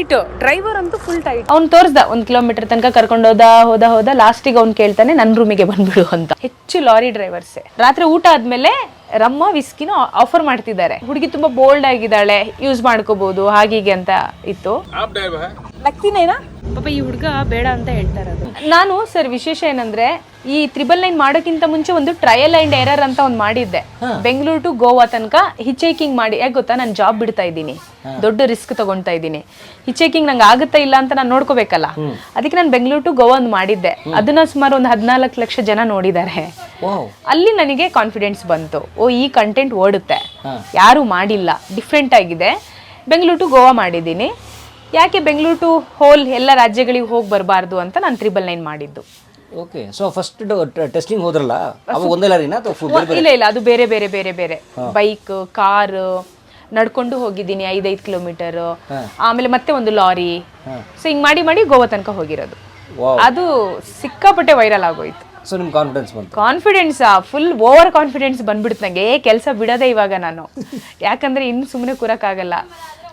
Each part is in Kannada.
ಟೈಟ್ ಡ್ರೈವರ್ ಅಂತೂ ಫುಲ್ ಟೈಟ್ ಅವ್ನು ತೋರಿಸ್ದ ಒಂದ್ ಕಿಲೋಮೀಟರ್ ತನಕ ಕರ್ಕೊಂಡೋದ ಹೋದ ಹೋದ ಲಾಸ್ಟಿಗೆ ಅವ್ನು ಕೇಳ್ತಾನೆ ನನ್ನ ರೂಮಿಗೆ ಬಂದ್ಬಿಡು ಅಂತ. ಹೆಚ್ಚು ಲಾರಿ ಡ್ರೈವರ್ಸ್ ರಾತ್ರಿ ಊಟ ಆದ್ಮೇಲೆ ರಮ್ಮ ವಿಸ್ಕಿನ ಆಫರ್ ಮಾಡ್ತಿದ್ದಾರೆ. ಹುಡುಗಿ ತುಂಬಾ ಬೋಲ್ಡ್ ಆಗಿದ್ದಾಳೆ ಯೂಸ್ ಮಾಡ್ಕೋಬಹುದು ಹಾಗೀಗೆ ಅಂತ ಇತ್ತು. ಪಾಪ ಈ ಹುಡುಗ ಬೇಡ ಅಂತ ಹೇಳ್ತಾರೆ ನಾನು ಸರ್ ವಿಶೇಷ ಏನಂದ್ರೆ ಈ ತ್ರಿಬಲ್ ನೈನ್ ಮಾಡೋಕ್ಕಿಂತ ಮುಂಚೆ ಒಂದು ಟ್ರಯಲ್ ಅಂಡ್ ಎರರ್ ಅಂತ ಒಂದು ಮಾಡಿದ್ದೆ. ಬೆಂಗಳೂರು ಟು ಗೋವಾ ತನಕ ಹಿಚೇಕಿಂಗ್ ಮಾಡಿ ಯಾಕೆ ಗೊತ್ತಾ? ನಾನು ಜಾಬ್ ಬಿಡ್ತಾ ಇದ್ದೀನಿ. ದೊಡ್ಡ ರಿಸ್ಕ್ ತಗೊಂತಾ ಇದ್ದೀನಿ. ಹಿಚೇಕಿಂಗ್ ನಂಗೆ ಆಗುತ್ತಾ ಇಲ್ಲ ಅಂತ ನಾನು ನೋಡ್ಕೋಬೇಕಲ್ಲ? ಅದಕ್ಕೆ ನಾನು ಬೆಂಗಳೂರು ಟು ಗೋವಾ ಒಂದು ಮಾಡಿದ್ದೆ. ಅದನ್ನ ಸುಮಾರು ಒಂದು ಹದಿನಾಲ್ಕು ಲಕ್ಷ ಜನ ನೋಡಿದ್ದಾರೆ ಅಲ್ಲಿ ನನಗೆ ಕಾನ್ಫಿಡೆನ್ಸ್ ಬಂತು. ಓ ಈ ಕಂಟೆಂಟ್ ಓಡುತ್ತೆ. ಯಾರು ಮಾಡಿಲ್ಲ. ಡಿಫ್ರೆಂಟ್ ಆಗಿದೆ. ಬೆಂಗಳೂರು ಟು ಗೋವಾ ಮಾಡಿದ್ದೀನಿ. ಯಾಕೆ ಬೆಂಗಳೂರು ಟು ಹೋಲ್ ಎಲ್ಲ ರಾಜ್ಯಗಳಿಗೆ ಹೋಗಿ ಬರಬಾರ್ದು ಅಂತ ನಾನು ತ್ರಿಬಲ್ ನೈನ್ ಮಾಡಿದ್ದು? ಓಕೆ ಸೊ ಫಸ್ಟ್ ಟೆಸ್ಟಿಂಗ್ ಹೋದ್ರಲ್ಲ? ಅವಾಗ ಒಂದೇ ಲಾರಿ ಅಥವಾ ಫುಲ್ ಬೇರೆ ಇಲ್ಲ ಇಲ್ಲ ಅದು ಬೇರೆ ಬೇರೆ ಬೇರೆ ಬೇರೆ. ಬೈಕ್ ಕಾರ್ ನಡ್ಕೊಂಡು ಹೋಗಿದ್ದೀನಿ ಐದೈದು ಕಿಲೋಮೀಟರ್ ಆಮೇಲೆ ಮತ್ತೆ ಒಂದು ಲಾರಿ. ಸೊ ಹಿಂಗ್ ಮಾಡಿ ಮಾಡಿ ಗೋವಾ ತನಕ ಹೋಗಿರೋದು. ವಾವ್ ಅದು ಸಿಕ್ಕಾಪಟ್ಟೆ ವೈರಲ್ ಆಗೋಯ್ತು. ಸೊ ನಿಮ್ಗೆ ಕಾನ್ಫಿಡೆನ್ಸ್ ಬಂತು? ಕಾನ್ಫಿಡೆನ್ಸ್ ಫುಲ್ ಓವರ್ ಕಾನ್ಫಿಡೆನ್ಸ್ ಬಂದ್ಬಿಡ್ತು ನಂಗೆ. ಏ ಕೆಲಸ ಬಿಡೋದೇ ಇವಾಗ ನಾನು. ಯಾಕಂದ್ರೆ ಇನ್ನು ಸುಮ್ಮನೆ ಕೂರಕ್ಕಾಗಲ್ಲ.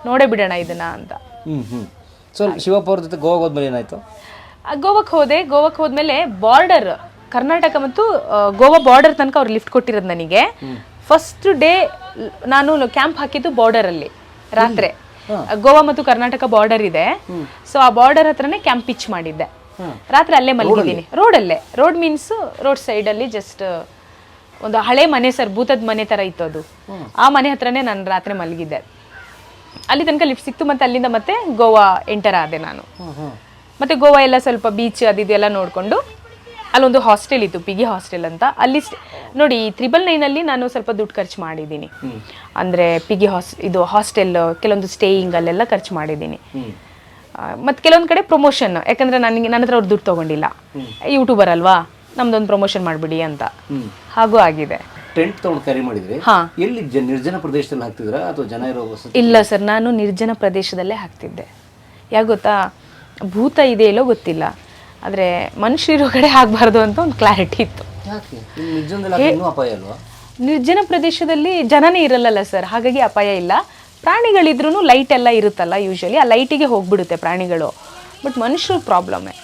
ನೋಡೇ ಬಿಡೋಣ ಇದನ್ನ ಅಂತ. ಹ್ಮ್ ಹ್ಮ್. ಸೊ ಶಿವಪ್ಪ ಅವ್ರ ಜೊತೆ ಗೋವಾ ಹೋದ್ಮೇಲೆ ಏನಾಯ್ತು? ಆ, ಗೋವಾಕ್ ಹೋದೆ. ಗೋವಾಕ್ ಹೋದ್ಮೇಲೆ ಬಾರ್ಡರ್ ಕರ್ನಾಟಕ ಮತ್ತು ಆ, ಗೋವಾ ಬಾರ್ಡರ್ ತನಕ ಅವ್ರು ಲಿಫ್ಟ್ ಕೊಟ್ಟಿರೋದು ನನಗೆ. ಫಸ್ಟ್ ಡೇ ನಾನು ಕ್ಯಾಂಪ್ ಹಾಕಿದ್ದು ಬಾರ್ಡರ್ ಅಲ್ಲಿ ರಾತ್ರಿ. ಗೋವಾ ಮತ್ತು ಕರ್ನಾಟಕ ಬಾರ್ಡರ್ ಇದೆ. ಸೊ ಆ ಬಾರ್ಡರ್ ಹತ್ರನೇ ಕ್ಯಾಂಪ್ ಪಿಚ್ ಮಾಡಿದ್ದೆ. ರಾತ್ರಿ ಅಲ್ಲೇ ಮಲಗಿದ್ದೀನಿ. ರೋಡಲ್ಲೇ ರೋಡ್ ಮೀನ್ಸ್ ರೋಡ್ ಸೈಡ್ ಅಲ್ಲಿ ಜಸ್ಟ್ ಒಂದು ಹಳೆ ಮನೆ ಸರ್ ಭೂತದ ಮನೆ ತರ ಇತ್ತು ಅದು. ಆ ಮನೆ ಹತ್ರನೇ ನಾನು ರಾತ್ರಿ ಮಲಗಿದ್ದೆ. ಅಲ್ಲಿ ತನಕ ಲಿಫ್ಟ್ ಸಿಕ್ತು ಮತ್ತೆ ಅಲ್ಲಿಂದ ಮತ್ತೆ ಗೋವಾ ಎಂಟರ್ ಆದೆ ನಾನು. ಮತ್ತೆ ಗೋವಾ ಎಲ್ಲ ಸ್ವಲ್ಪ ಬೀಚ್ ಅದು ಇದೆಲ್ಲ ನೋಡಿಕೊಂಡು ಅಲ್ಲೊಂದು ಹಾಸ್ಟೆಲ್ ಇತ್ತು ಪಿಗಿ ಹಾಸ್ಟೆಲ್ ಅಂತ. ಅಲ್ಲಿ ನೋಡಿ ತ್ರಿಬಲ್ ನೈನಲ್ಲಿ ನಾನು ಸ್ವಲ್ಪ ದುಡ್ಡು ಖರ್ಚು ಮಾಡಿದ್ದೀನಿ. ಅಂದರೆ ಪಿಗಿ ಹಾಸ್ ಇದು ಹಾಸ್ಟೆಲ್ ಕೆಲವೊಂದು ಸ್ಟೇಯಿಂಗ್ ಅಲ್ಲೆಲ್ಲ ಖರ್ಚು ಮಾಡಿದ್ದೀನಿ. ಮತ್ತು ಕೆಲವೊಂದು ಕಡೆ ಪ್ರಮೋಷನ್ ಯಾಕಂದರೆ ನನಗೆ ನನ್ನ ಹತ್ರ ಅವ್ರು ದುಡ್ಡು ತೊಗೊಂಡಿಲ್ಲ. ಯೂಟ್ಯೂಬರ್ ಅಲ್ವಾ? ನಮ್ದೊಂದು ಪ್ರಮೋಷನ್ ಮಾಡಿಬಿಡಿ ಅಂತ. ಹಾಗೂ ಆಗಿದೆ. ಟೆಂಟ್ ತಗೊಂಡು ಕ್ಯಾರಿ ಮಾಡಿದ್ರಿ? ಹಾ. ಎಲ್ಲಿ ಜ ನಿರ್ಜನ ಪ್ರದೇಶದಲ್ಲಿ ಹಾಕ್ತಿದ್ರಾ ಅಥವಾ ಜನ ಇರೋ ವಸತಿ ಇಲ್ಲ ಸರ್ ನಾನು ನಿರ್ಜನ ಪ್ರದೇಶದಲ್ಲೇ ಹಾಕ್ತಿದ್ದೆ. ಯಾಕೆ ಗೊತ್ತಾ? ಭೂತ ಇದೆಯಲ್ಲೋ ಗೊತ್ತಿಲ್ಲ. ಆದರೆ ಮನುಷ್ಯರಿರೋ ಕಡೆ ಆಗಬಾರ್ದು ಅಂತ ಒಂದು ಕ್ಲಾರಿಟಿ ಇತ್ತು. ಯಾಕೆ? ಇಲ್ಲಿ ನಿರ್ಜನದಲ್ಲಿ ಹಾಕಿ ಇನ್ನೂ ಅಪಾಯ ಅಲ್ವಾ? ನಿರ್ಜನ ಪ್ರದೇಶದಲ್ಲಿ ಜನನೇ ಇರಲ್ಲಲ್ಲ ಸರ್ ಹಾಗಾಗಿ ಅಪಾಯ ಇಲ್ಲ. ಪ್ರಾಣಿಗಳಿದ್ರೂ ಲೈಟ್ ಎಲ್ಲ ಇರುತ್ತಲ್ಲ ಯೂಶಲಿ ಆ ಲೈಟಿಗೆ ಹೋಗ್ಬಿಡುತ್ತೆ ಪ್ರಾಣಿಗಳು. ಬಟ್ ಮನುಷ್ಯರು ಪ್ರಾಬ್ಲಮ್ಮೇ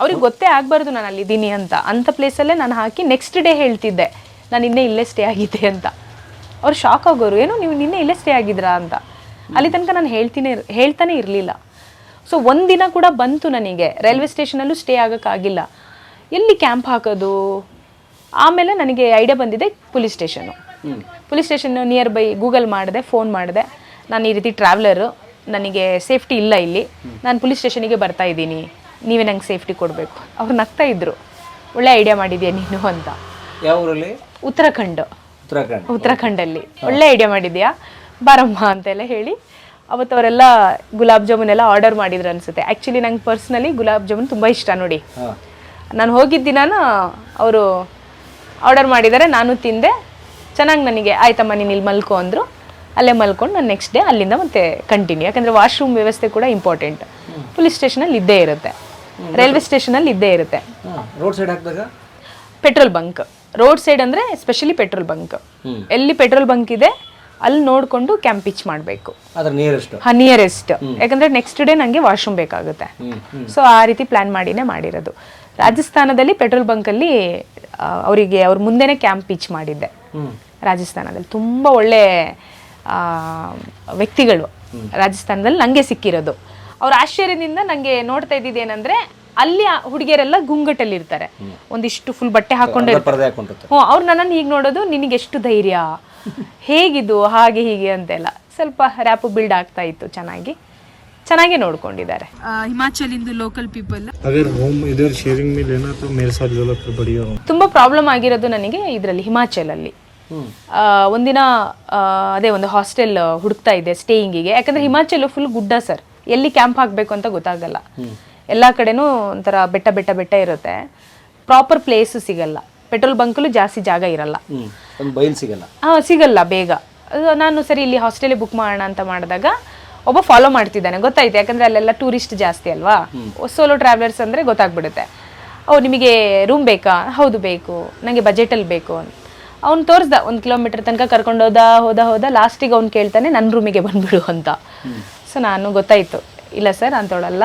ಅವ್ರಿಗೆ ಗೊತ್ತೇ ಆಗಬಾರ್ದು ನಾನು ಅಲ್ಲಿದ್ದೀನಿ ಅಂತ. ಅಂಥ ಪ್ಲೇಸಲ್ಲೇ ನಾನು ಹಾಕಿ ನೆಕ್ಸ್ಟ್ ಡೇ ಹೇಳ್ತಿದ್ದೆ. ನಾನು ಇನ್ನೇ ಇಲ್ಲೇ ಸ್ಟೇ ಆಗಿದ್ದೆ ಅಂತ. ಅವ್ರು ಶಾಕ್ ಆಗೋರು ಏನು ನೀವು ನಿನ್ನೆ ಇಲ್ಲೇ ಸ್ಟೇ ಆಗಿದ್ರಾ ಅಂತ. ಅಲ್ಲಿ ತನಕ ನಾನು ಹೇಳ್ತೀನಿ ಹೇಳ್ತಾನೆ ಇರಲಿಲ್ಲ. ಸೊ ಒಂದಿನ ಕೂಡ ಬಂತು ನನಗೆ. ರೈಲ್ವೆ ಸ್ಟೇಷನಲ್ಲೂ ಸ್ಟೇ ಆಗೋಕ್ಕಾಗಿಲ್ಲ. ಎಲ್ಲಿ ಕ್ಯಾಂಪ್ ಹಾಕೋದು? ಆಮೇಲೆ ನನಗೆ ಐಡಿಯಾ ಬಂದಿದೆ police station police station near by Google ಮಾಡಿದೆ ಫೋನ್ ಮಾಡಿದೆ. ನಾನು ಈ ರೀತಿ ಟ್ರಾವೆಲರು ನನಗೆ ಸೇಫ್ಟಿ ಇಲ್ಲ ಇಲ್ಲಿ. ನಾನು ಪೊಲೀಸ್ ಸ್ಟೇಷನಿಗೆ ಬರ್ತಾ ಇದ್ದೀನಿ. ನೀವೇ ನಂಗೆ ಸೇಫ್ಟಿ ಕೊಡಬೇಕು. ಅವ್ರು ನಗ್ತಾ ಇದ್ರು. ಒಳ್ಳೆ ಐಡಿಯಾ ಮಾಡಿದ್ಯಾ ನೀನು? ಅಂತ. ಯಾವ ಊರಲ್ಲಿ? ಉತ್ತರಾಖಂಡ್. ಉತ್ತರಾಖಂಡ್. ಉತ್ತರಾಖಂಡಲ್ಲಿ. ಒಳ್ಳೆ ಐಡಿಯಾ ಮಾಡಿದ್ಯಾ ಬಾರಮ್ಮ ಅಂತೆಲ್ಲ ಹೇಳಿ. ಅವತ್ತು ಅವರೆಲ್ಲ ಗುಲಾಬ್ ಜಾಮೂನ್ ಎಲ್ಲ ಆರ್ಡರ್ ಮಾಡಿದ್ರು ಅನ್ಸುತ್ತೆ. ಆ್ಯಕ್ಚುಲಿ ನಂಗೆ ಪರ್ಸ್ನಲಿ ಗುಲಾಬ್ ಜಾಮೂನ್ ತುಂಬ ಇಷ್ಟ ನೋಡಿ. ನಾನು ಹೋಗಿದ್ದ ದಿನಾನ ಅವರು ಆರ್ಡರ್ ಮಾಡಿದ್ದಾರೆ ನಾನು ತಿಂದೆ. ಚೆನ್ನಾಗಿ ನನಗೆ ಆಯ್ತಮ್ಮ ನೀನು ಇಲ್ಲಿ ಮಲ್ಕೊ ಅಂದರು. ಅಲ್ಲೇ ಮಲ್ಕೊಂಡು ನಾನು ನೆಕ್ಸ್ಟ್ ಡೇ ಅಲ್ಲಿಂದ ಮತ್ತೆ ಕಂಟಿನ್ಯೂ ಯಾಕಂದರೆ ವಾಶ್ರೂಮ್ ವ್ಯವಸ್ಥೆ ಕೂಡ ಇಂಪಾರ್ಟೆಂಟ್ ಪೊಲೀಸ್ ಸ್ಟೇಷನಲ್ಲಿ ಇದ್ದೇ ಇರುತ್ತೆ. ರೈಲ್ವೆ ಸ್ಟೇಷನಲ್ಲಿ ಇದ್ದೇ ಇರುತ್ತೆ. ರೋಡ್ ಸೈಡ್ ಹಾಕಿದಾಗ? ಪೆಟ್ರೋಲ್ ಬಂಕ್ ರೋಡ್ ಸೈಡ್ ಅಂದರೆ ಎಸ್ಪೆಷಲಿ ಪೆಟ್ರೋಲ್ ಬಂಕ್ ಎಲ್ಲಿ ಪೆಟ್ರೋಲ್ ಬಂಕ್ ಇದೆ ಅಲ್ಲಿ ನೋಡಿಕೊಂಡು ಕ್ಯಾಂಪ್ ಪಿಚ್ ಮಾಡಬೇಕು. ನಿಯರೆಸ್ಟ್ ಯಾಕಂದ್ರೆ ನೆಕ್ಸ್ಟ್ ಡೇ ನನಗೆ ವಾಶ್ರೂಮ್ ಬೇಕಾಗುತ್ತೆ. ಸೊ ಆ ರೀತಿ ಪ್ಲಾನ್ ಮಾಡಿನೇ ಮಾಡಿರೋದು. ರಾಜಸ್ಥಾನದಲ್ಲಿ ಪೆಟ್ರೋಲ್ ಬಂಕಲ್ಲಿ ಅವರಿಗೆ ಅವ್ರ ಮುಂದೆನೇ ಕ್ಯಾಂಪ್ ಪಿಚ್ ಮಾಡಿದ್ದೆ. ರಾಜಸ್ಥಾನದಲ್ಲಿ. ತುಂಬ ಒಳ್ಳೆ ವ್ಯಕ್ತಿಗಳು ರಾಜಸ್ಥಾನದಲ್ಲಿ ನನಗೆ ಸಿಕ್ಕಿರೋದು. ಅವ್ರ ಆಶ್ಚರ್ಯದಿಂದ ನನಗೆ ನೋಡ್ತಾ ಇದ್ದಿದ್ದೇನೆಂದರೆ ಅಲ್ಲಿ ಹುಡುಗಿಯರೆಲ್ಲ ಗುಂಗಟಲ್ಲಿ ಇರ್ತಾರೆ ಒಂದಿಷ್ಟು ಫುಲ್ ಬಟ್ಟೆ ಹಾಕೊಂಡು ಹ್ಞೂ ಅವ್ರು ನನ್ನನ್ನು ಹೀಗೆ ನೋಡೋದು ನಿನಗೆ ಎಷ್ಟು ಧೈರ್ಯ? ಹೇಗಿದು ಹಾಗೆ ಹೀಗೆ ಅಂತೆಲ್ಲ. ಸ್ವಲ್ಪ ರ್ಯಾಪ್ ಬಿಲ್ಡ್ ಆಗ್ತಾ ಇತ್ತು ಚೆನ್ನಾಗಿ. ಚೆನ್ನಾಗಿ ನೋಡ್ಕೊಂಡಿದ್ದಾರೆ. ಹಿಮಾಚಲಿಂದ ಲೋಕಲ್ ಪೀಪಲ್ ಅಗರ್ ಹೋಮ್ ಇದರ್ ಶೇರಿಂಗ್ ಬಡಿಯೋ ತುಂಬಾ ಪ್ರಾಬ್ಲಮ್ ಆಗಿರೋದು ನನಗೆ ಇದರಲ್ಲಿ ಹಿಮಾಚಲಲ್ಲಿ. ಒಂದಿನ ಅದೇ ಒಂದು ಹಾಸ್ಟೆಲ್ ಹುಡುಕ್ತಾ ಇದೆ ಸ್ಟೇಯಿಂಗಿಗೆ ಯಾಕಂದ್ರೆ ಹಿಮಾಚಲ್ ಫುಲ್ ಗುಡ್ಡ ಸರ್. ಎಲ್ಲಿ ಕ್ಯಾಂಪ್ ಹಾಕ್ಬೇಕು ಅಂತ ಗೊತ್ತಾಗಲ್ಲ. ಎಲ್ಲ ಕಡೆನೂ ಒಂಥರ ಬೆಟ್ಟ ಬೆಟ್ಟ ಬೆಟ್ಟ ಇರುತ್ತೆ. ಪ್ರಾಪರ್ ಪ್ಲೇಸು ಸಿಗಲ್ಲ. ಪೆಟ್ರೋಲ್ ಬಂಕಲ್ಲೂ ಜಾಸ್ತಿ ಜಾಗ ಇರಲ್ಲ. ಒಂದು ಬೈಲ್ ಸಿಗಲ್ಲ. ಹಾಂ ಸಿಗಲ್ಲ ಬೇಗ. ಅದು ನಾನು ಸರಿ ಇಲ್ಲಿ ಹಾಸ್ಟೆಲಿಗೆ ಬುಕ್ ಮಾಡೋಣ ಅಂತ ಮಾಡಿದಾಗ ಒಬ್ಬ ಫಾಲೋ ಮಾಡ್ತಿದ್ದಾನೆ. ಗೊತ್ತಾಯ್ತು ಯಾಕಂದ್ರೆ ಅಲ್ಲೆಲ್ಲ ಟೂರಿಸ್ಟ್ ಜಾಸ್ತಿ ಅಲ್ವಾ? ಸೋಲೋ ಟ್ರಾವೆಲರ್ಸ್ ಅಂದರೆ ಗೊತ್ತಾಗ್ಬಿಡುತ್ತೆ. ಓ ನಿಮಗೆ ರೂಮ್ ಬೇಕಾ? ಹೌದು ಬೇಕು. ನನಗೆ ಬಜೆಟಲ್ಲಿ ಬೇಕು ಅಂತ ಅವ್ನು ತೋರಿಸ್ದ ಒಂದು ಕಿಲೋಮೀಟರ್ ತನಕ ಕರ್ಕೊಂಡೋದ ಹೋದ ಹೋದ ಲಾಸ್ಟಿಗೆ ಅವ್ನು ಕೇಳ್ತಾನೆ ನನ್ನ ರೂಮಿಗೆ ಬಂದ್ಬಿಡು ಅಂತ. ಸೊ ನಾನು ಗೊತ್ತಾಯ್ತು ಇಲ್ಲ ಸರ್ ಅಂತೋಳಲ್ಲ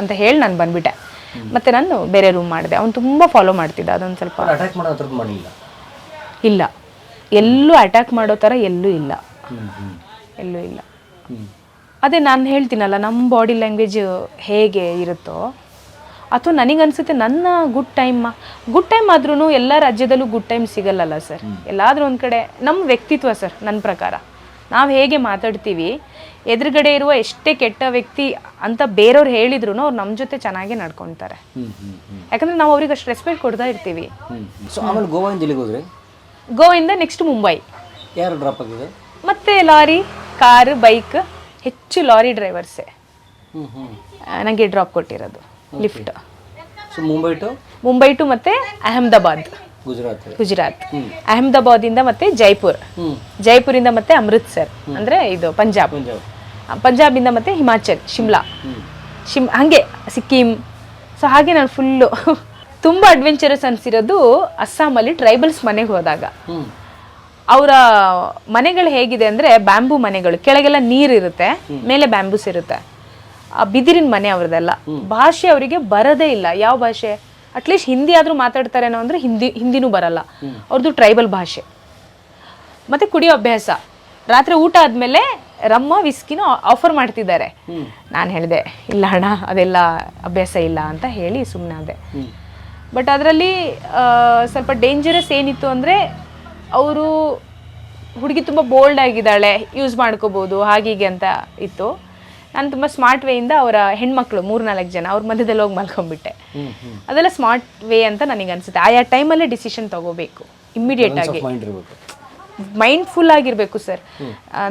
ಅಂತ ಹೇಳಿ ನಾನು ಬಂದ್ಬಿಟ್ಟೆ. ಮತ್ತೆ ನಾನು ಬೇರೆ ರೂಮ್ ಮಾಡಿದೆ. ಅವ್ನು ತುಂಬ ಫಾಲೋ ಮಾಡ್ತಿದ್ದ. ಅದೊಂದು ಸ್ವಲ್ಪ ಅಟ್ಯಾಕ್ ಮಾಡೋ ಥರದ್ದು ಮಾಡಿಲ್ಲ? ಇಲ್ಲ. ಎಲ್ಲೂ ಅಟ್ಯಾಕ್ ಮಾಡೋ ಥರ ಎಲ್ಲೂ ಇಲ್ಲ. ಎಲ್ಲೂ ಇಲ್ಲ. ಅದೇ ನಾನು ಹೇಳ್ತೀನಲ್ಲ ನಮ್ಮ ಬಾಡಿ ಲ್ಯಾಂಗ್ವೇಜ್ ಹೇಗೆ ಇರುತ್ತೋ ಅಥವಾ ಅನಿಸುತ್ತೆ ನನ್ನ ಗುಡ್ ಟೈಮ್ ಗುಡ್ ಟೈಮ್ ಆದ್ರೂ ಎಲ್ಲ ರಾಜ್ಯದಲ್ಲೂ ಗುಡ್ ಟೈಮ್ ಸಿಗಲ್ಲಲ್ಲ ಸರ್. ಎಲ್ಲಾದರೂ ಒಂದು ಕಡೆ ನಮ್ಮ ವ್ಯಕ್ತಿತ್ವ ಸರ್ ನನ್ನ ಪ್ರಕಾರ. ನಾವು ಹೇಗೆ ಮಾತಾಡ್ತೀವಿ ಎದುರುಗಡೆ ಇರುವ ಎಷ್ಟೇ ಕೆಟ್ಟ ವ್ಯಕ್ತಿ ಅಂತ ಬೇರೆಯವ್ರು ಹೇಳಿದ್ರು ಅವ್ರು ನಮ್ಮ ಜೊತೆ ಚೆನ್ನಾಗಿ ನಡ್ಕೊತಾರೆ. ಯಾಕಂದ್ರೆ ನಾವು ಅವ್ರಿಗೆ ಅಷ್ಟು ರೆಸ್ಪೆಕ್ಟ್ ಕೊಡ್ತಾ ಇರ್ತೀವಿ. ಸೊ ಆಮೇಲೆ ಹೋದ್ರಿ? ಗೋಯಿಂದ ನೆಕ್ಸ್ಟ್ ಮುಂಬೈ. ಯಾರು ಡ್ರಾಪ್ ಆಗಿದೆ ಮತ್ತೆ ಲಾರಿ ಕಾರ್ ಬೈಕ್ ಹೆಚ್ಚು ಲಾರಿ ಡ್ರೈವರ್ಸೇ ನನಗೆ ಡ್ರಾಪ್ ಕೊಟ್ಟಿರೋದು lift so Mumbai to? Mumbai to ಮತ್ತೆ ಅಹಮದಾಬಾದ್. ಗುಜರಾತ್. ಅಹಮದಾಬಾದಿಂದ ಮತ್ತೆ ಜೈಪುರ್. ಜೈಪುರಿಂದ ಮತ್ತೆ ಅಮೃತ್ಸರ್ ಅಂದ್ರೆ ಇದು ಪಂಜಾಬ್. ಪಂಜಾಬ್. ಇಂದ ಪಂಜಾಬಿಂದ ಮತ್ತೆ ಹಿಮಾಚಲ್ ಶಿಮ್ಲಾ. ಶಿಮ್ ಹಂಗೆ ಸಿಕ್ಕಿಂ. ಸೊ ಹಾಗೆ ನಾನು ಫುಲ್ಲು ತುಂಬಾ ಅಡ್ವೆಂಚರಸ್ ಅನ್ಸಿರೋದು ಅಸ್ಸಾಮಲ್ಲಿ ಟ್ರೈಬಲ್ಸ್ ಮನೆಗೆ ಹೋದಾಗ. ಅವರ ಮನೆಗಳು ಹೇಗಿದೆ ಅಂದ್ರೆ ಬ್ಯಾಂಬೂ ಮನೆಗಳು. ಕೆಳಗೆಲ್ಲ ನೀರಿರುತ್ತೆ ಮೇಲೆ ಬ್ಯಾಂಬೂಸ್ ಇರುತ್ತೆ. ಆ ಬಿದಿರಿನ ಮನೆ ಅವ್ರದ್ದೆಲ್ಲ. ಭಾಷೆ ಅವರಿಗೆ ಬರದೇ ಇಲ್ಲ. ಯಾವ ಭಾಷೆ? ಅಟ್ಲೀಸ್ಟ್ ಹಿಂದಿ ಮಾತಾಡ್ತಾರೆ ಮಾತಾಡ್ತಾರೇನೋ ಅಂದರೆ ಹಿಂದಿ ಹಿಂದಿನೂ ಬರಲ್ಲ. ಅವ್ರದ್ದು ಟ್ರೈಬಲ್ ಭಾಷೆ. ಮತ್ತೆ ಕುಡಿಯೋ ಅಭ್ಯಾಸ. ರಾತ್ರಿ ಊಟ ಆದಮೇಲೆ ರಮ್ಮ ವಿಸ್ಕಿನ ಆಫರ್ ಮಾಡ್ತಿದ್ದಾರೆ. ನಾನು ಹೇಳಿದೆ ಇಲ್ಲ ಅಣ್ಣ ಅದೆಲ್ಲ ಅಭ್ಯಾಸ ಇಲ್ಲ ಅಂತ ಹೇಳಿ ಸುಮ್ಮನೆ ಆದೆ. ಬಟ್ ಅದರಲ್ಲಿ ಸ್ವಲ್ಪ ಡೇಂಜರಸ್ ಏನಿತ್ತು ಅಂದರೆ ಅವರು ಹುಡುಗಿ ತುಂಬ ಬೋಲ್ಡ್ ಆಗಿದ್ದಾಳೆ ಯೂಸ್ ಮಾಡ್ಕೋಬೋದು ಹಾಗೀಗೆ ಅಂತ ಇತ್ತು. ನಾನು ತುಂಬ ಸ್ಮಾರ್ಟ್ ವೇಯಿಂದ ಅವರ ಹೆಣ್ಮಕ್ಳು ಮೂರು ನಾಲ್ಕು ಜನ ಅವ್ರ ಮಧ್ಯದಲ್ಲಿ ಹೋಗಿ ಮಲ್ಕೊಂಡ್ಬಿಟ್ಟೆ. ಅದೆಲ್ಲ ಸ್ಮಾರ್ಟ್ ವೇ ಅಂತ ನನಗೆ ಅನಿಸುತ್ತೆ. ಆಯಾ ಟೈಮಲ್ಲೇ ಡಿಸಿಷನ್ ತಗೋಬೇಕು ಇಮ್ಮಿಡಿಯೇಟ್ ಆಗಿ. ಮೈಂಡ್ಫುಲ್ ಆಗಿರಬೇಕು ಸರ್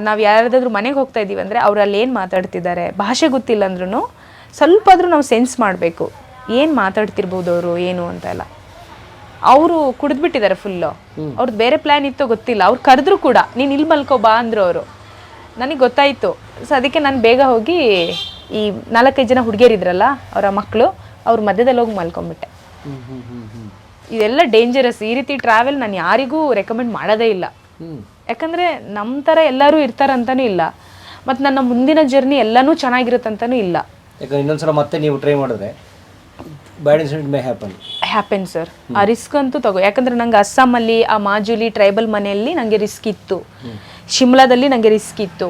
ನಾವು ಯಾರ್ದಾದ್ರೂ ಮನೆಗೆ ಹೋಗ್ತಾ ಇದ್ದೀವಿ ಅಂದರೆ ಅವರಲ್ಲಿ ಅಲ್ಲಿ ಏನು ಮಾತಾಡ್ತಿದ್ದಾರೆ ಭಾಷೆ ಗೊತ್ತಿಲ್ಲ ಅಂದ್ರೂ ಸ್ವಲ್ಪ ಆದರೂ ನಾವು ಸೆನ್ಸ್ ಮಾಡಬೇಕು. ಏನು ಮಾತಾಡ್ತಿರ್ಬೋದು ಅವರು ಏನು ಅಂತ ಎಲ್ಲ. ಅವರು ಕುಡಿದ್ಬಿಟ್ಟಿದ್ದಾರೆ ಫುಲ್ಲು ಅವ್ರದ್ದು ಬೇರೆ ಪ್ಲ್ಯಾನ್ ಇತ್ತೋ ಗೊತ್ತಿಲ್ಲ. ಅವ್ರು ಕರೆದ್ರು ಕೂಡ ನೀನು ಇಲ್ಲಿ ಮಲ್ಕೋ ಬಾ ಅಂದರು ಅವರು. ನನಗೆ ಗೊತ್ತಾಯಿತು. ಸೊ ಅದಕ್ಕೆ ನಾನು ಬೇಗ ಹೋಗಿ ಈ ನಾಲ್ಕೈದು ಜನ ಹುಡುಗಿಯರಿದ್ರಲ್ಲ ಅವರ ಮಕ್ಕಳು ಅವ್ರ ಮಧ್ಯದಲ್ಲಿ ಹೋಗಿ ಮಲ್ಕೊಂಡ್ಬಿಟ್ಟೆ ಇದೆಲ್ಲ ಡೇಂಜರಸ್ ಈ ರೀತಿ ಟ್ರಾವೆಲ್ ನಾನು ಯಾರಿಗೂ ರೆಕಮೆಂಡ್ ಮಾಡೋದೇ ಇಲ್ಲ. ಯಾಕಂದರೆ ನಮ್ಮ ಥರ ಎಲ್ಲರೂ ಇರ್ತಾರಂತನೂ ಇಲ್ಲ. ಮತ್ತು ನನ್ನ ಮುಂದಿನ ಜರ್ನಿ ಎಲ್ಲನೂ ಚೆನ್ನಾಗಿರುತ್ತಂತನೂ ಇಲ್ಲ. ಯಾಕಂದ್ರೆ ಇನ್ನೊಂದ್ಸಲ ಮತ್ತೆ ನೀವು ಟ್ರೈ ಮಾಡಿದ್ರೆ bad incident may happen happen sir ಆ ರಿಸ್ಕ್ ಅಂತೂ ತಗೋ ಯಾಕಂದ್ರೆ ನಂಗೆ ಅಸ್ಸಾಮಲ್ಲಿ ಆ ಮಾಜುಲಿ ಟ್ರೈಬಲ್ ಮನೆಯಲ್ಲಿ ನನಗೆ ರಿಸ್ಕ್ ಇತ್ತು. ಶಿಮ್ಲಾದಲ್ಲಿ ನನಗೆ ರಿಸ್ಕ್ ಇತ್ತು.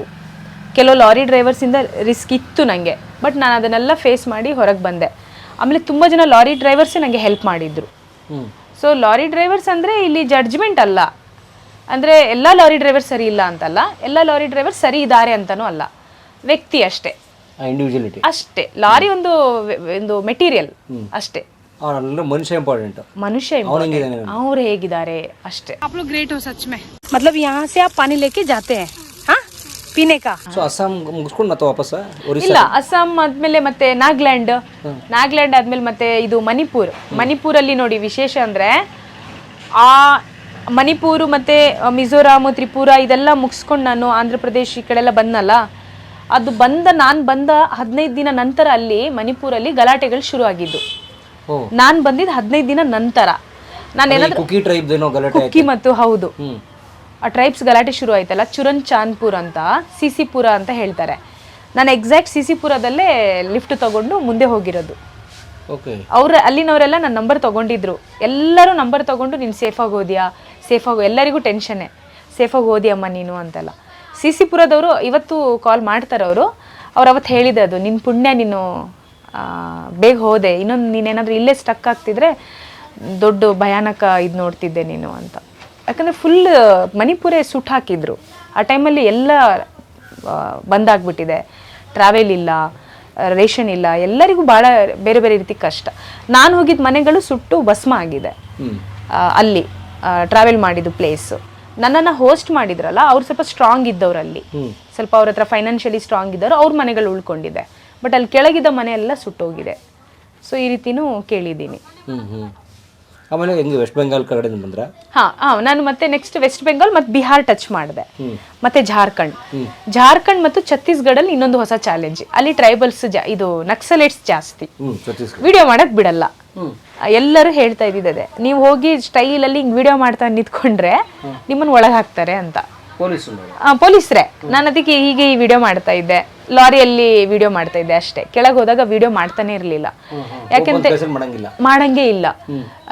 ಕೆಲವು ಲಾರಿ ಡ್ರೈವರ್ಸಿಂದ ರಿಸ್ಕ್ ಇತ್ತು ನನಗೆ ಬಟ್ ನಾನು ಅದನ್ನೆಲ್ಲ ಫೇಸ್ ಮಾಡಿ ಹೊರಗೆ ಬಂದೆ. ಆಮೇಲೆ ತುಂಬ ಜನ ಲಾರಿ ಡ್ರೈವರ್ಸೇ ನನಗೆ ಹೆಲ್ಪ್ ಮಾಡಿದ್ರು. ಸೊ ಲಾರಿ ಡ್ರೈವರ್ಸ್ ಅಂದರೆ ಇಲ್ಲಿ ಜಡ್ಜ್ಮೆಂಟ್ ಅಲ್ಲ. ಅಂದರೆ ಎಲ್ಲ ಲಾರಿ ಡ್ರೈವರ್ ಸರಿ ಇಲ್ಲ ಅಂತಲ್ಲ ಎಲ್ಲ ಲಾರಿ ಡ್ರೈವರ್ ಸರಿ ಇದ್ದಾರೆ ಅಂತಲೂ ಅಲ್ಲ. ವ್ಯಕ್ತಿ ಅಷ್ಟೇ. ಅಷ್ಟೇ. ಲಾರಿ ಒಂದು ಒಂದು ಮೆಟೀರಿಯಲ್ ಅಷ್ಟೇ. ಅವನಲ್ಲ ಮನುಷ್ಯ ಇಂಪಾರ್ಟೆಂಟ್ मनुष्य ಅವನು ಹೆಂಗಿದ್ದಾನೆ और ಹೇಗಿದ್ದಾರೆ ಅಷ್ಟೇ आप लोग ग्रेट हो सच में मतलब यहाँ से आप पानी लेके जाते हैं हाँ पीने का ಸೊ ಅಸ್ಸಾಂ ಮುಗಿಸ್ಕೊಂಡು ಮತ್ತೆ ವಾಪಸ್ ಒರಿಸ್ಸಾ ಇಲ್ಲ ಅಸ್ಸಾಂ ಆದ್ಮೇಲೆ ಮತ್ತೆ ನಾಗಾಲ್ಯಾಂಡ್ ನಾಗಾಲ್ಯಾಂಡ್ ಆದ್ಮೇಲೆ ಮತ್ತೆ ಇದು ಮಣಿಪುರ್ ಮಣಿಪುರಲ್ಲಿ ನೋಡಿ ವಿಶೇಷ ಅಂದ್ರೆ ಆ ಮಣಿಪುರು ಮತ್ತೆ ಮಿಜೋರಾಮ್ ತ್ರಿಪುರ ಇದೆಲ್ಲ ಮುಗಿಸ್ಕೊಂಡು ನಾನು ಆಂಧ್ರ ಪ್ರದೇಶ್ ಈ ಕಡೆ ಎಲ್ಲ ಬಂದನಲ್ಲ ಅದು ಬಂದ ನಾನು ಬಂದ ಹದಿನೈದು ದಿನ ನಂತರ ಅಲ್ಲಿ ಮಣಿಪುರಲ್ಲಿ ಗಲಾಟೆಗಳು ಶುರು ಆಗಿದ್ದು ಓ ನಾನು ಬಂದಿದ್ ಹದಿನೈದು ದಿನ ನಂತರ. ನಾನು ಏನಾದ್ರು ಕುಕಿ ಟ್ರೈಬ್ ಏನೋ ಗಲಾಟೆ ಆಯ್ತು. ಕುಕ್ಕಿ ಮತ್ತು ಹೌದು. ಆ ಟ್ರೈಬ್ಸ್ ಗಲಾಟೆ ಶುರು ಆಯ್ತಲ್ಲ ಚುರನ್ ಚಾಂದ್ಪುರ್ ಅಂತ ಸಿಸಿಪುರ ಅಂತ ಹೇಳ್ತಾರೆ. ನಾನು ಎಕ್ಸಾಕ್ಟ್ ಸಿಸಿಪುರದಲ್ಲೇ ಲಿಫ್ಟ್ ತಗೊಂಡು ಮುಂದೆ ಹೋಗಿರೋದು. ಅವ್ರ ಅಲ್ಲಿನವರೆಲ್ಲ ನನ್ನ ನಂಬರ್ ತಗೊಂಡಿದ್ರು. ಎಲ್ಲರೂ ನಂಬರ್ ತಗೊಂಡು ನೀನು ಸೇಫಾಗಿ ಹೋದ್ಯಾ? ಸೇಫಾಗಿ ಎಲ್ಲರಿಗೂ ಟೆನ್ಷನ್ನೇ ಸೇಫಾಗಿ ಓದಿಯಮ್ಮ ನೀನು? ಅಂತೆಲ್ಲ. ಸಿಸಿಪುರದವರು ಇವತ್ತು ಕಾಲ್ ಮಾಡ್ತಾರೆ ಅವರು ಅವ್ರು ಅವತ್ತು ಹೇಳಿದೆ ಅದು ನಿನ್ನ ಪುಣ್ಯ ನೀನು ಬೇಗ ಹೋದೆ. ಇನ್ನೊಂದು ನೀನೇನಾದರೂ ಇಲ್ಲೇ ಸ್ಟಕ್ ಆಗ್ತಿದ್ರೆ ದೊಡ್ಡ ಭಯಾನಕ ಇದು ನೋಡ್ತಿದ್ದೆ ನೀನು ಅಂತ. ಯಾಕಂದರೆ ಫುಲ್ ಮಣಿಪುರೇ ಸುಟ್ಟು ಹಾಕಿದ್ರು. ಆ ಟೈಮಲ್ಲಿ ಎಲ್ಲ ಬಂದಾಗ್ಬಿಟ್ಟಿದೆ. ಟ್ರಾವೆಲ್ ಇಲ್ಲ ರೇಷನ್ ಇಲ್ಲ ಎಲ್ಲರಿಗೂ ಭಾಳ ಬೇರೆ ಬೇರೆ ರೀತಿ ಕಷ್ಟ. ನಾನು ಹೋಗಿದ್ದ ಮನೆಗಳು ಸುಟ್ಟು ಭಸ್ಮ ಆಗಿದೆ. ಅಲ್ಲಿ ಟ್ರಾವೆಲ್ ಮಾಡಿದ್ದು ಪ್ಲೇಸು ನನ್ನನ್ನು ಹೋಸ್ಟ್ ಮಾಡಿದ್ರಲ್ಲ ಅವ್ರು ಸ್ವಲ್ಪ ಸ್ಟ್ರಾಂಗ್ ಇದ್ದವ್ರು ಅಲ್ಲಿ ಸ್ವಲ್ಪ ಅವ್ರ ಹತ್ರ ಫೈನಾನ್ಷಿಯಲಿ ಸ್ಟ್ರಾಂಗ್ ಇದ್ದವರು ಅವ್ರ ಮನೆಗಳು ಉಳ್ಕೊಂಡಿದೆ. ಬಟ್ ಅಲ್ಲಿ ಕೆಳಗಿದ್ದ ಮನೆ ಎಲ್ಲ ಸುಟ್ಟೋಗಿದೆ. ಸೊ ಈ ರೀತಿನೂ ಕೇಳಿದ್ದೀನಿ. ಹ್ಮ್ ಹ್ಮ್. ಆಮೇಲೆ ಹೆಂಗೆ ವೆಸ್ಟ್ ಬೆಂಗಾಲ್ ಕಡೆ ಬಂದ್ರ? ಹಾ ಹಾ ನಾನು ಮತ್ತೆ ನೆಕ್ಸ್ಟ್ ವೆಸ್ಟ್ ಬೆಂಗಾಲ್ ಮತ್ತೆ ಬಿಹಾರ್ ಟಚ್ ಮಾಡಿದೆ. ಮತ್ತೆ ಜಾರ್ಖಂಡ್ ಜಾರ್ಖಂಡ್ ಮತ್ತು ಛತ್ತೀಸ್ಗಢಲ್ಲಿ ಇನ್ನೊಂದು ಹೊಸ ಚಾಲೆಂಜ್ ಅಲ್ಲಿ ಟ್ರೈಬಲ್ಸ್ ಇದು ನಕ್ಸಲೇಟ್ಸ್ ಜಾಸ್ತಿ. ಹ್ಮ್ ಛತ್ತೀಸ್ಗಢ ವಿಡಿಯೋ ಮಾಡಕ್ ಬಿಡಲ್ಲ. ಎಲ್ಲರೂ ಹೇಳ್ತಾ ಇದ್ದಿದ್ದೆ ನೀವು ಹೋಗಿ ಸ್ಟೈಲಲ್ಲಿ ಹಿಂಗ್ ವಿಡಿಯೋ ಮಾಡ್ತಾ ನಿಂತ್ಕೊಂಡ್ರೆ ನಿಮ್ಮನ್ನ ಒಳಗೆ ಹಾಕ್ತಾರೆ ಅಂತ. ಪೊಲೀಸ್ರೆ. ನಾನು ಅದಕ್ಕೆ ಹೀಗೆ ಈ ವಿಡಿಯೋ ಮಾಡ್ತಾ ಇದ್ದೆ. ಲಾರಿಯಲ್ಲಿ ವಿಡಿಯೋ ಮಾಡ್ತಾ ಇದ್ದೆ ಅಷ್ಟೇ. ಕೆಳಗೆ ಹೋದಾಗ ವಿಡಿಯೋ ಮಾಡ್ತಾನೆ ಇರಲಿಲ್ಲ. ಯಾಕೆಂತ ಮಾಡಂಗಿಲ್ಲ. ಮಾಡಂಗೆ ಇಲ್ಲ.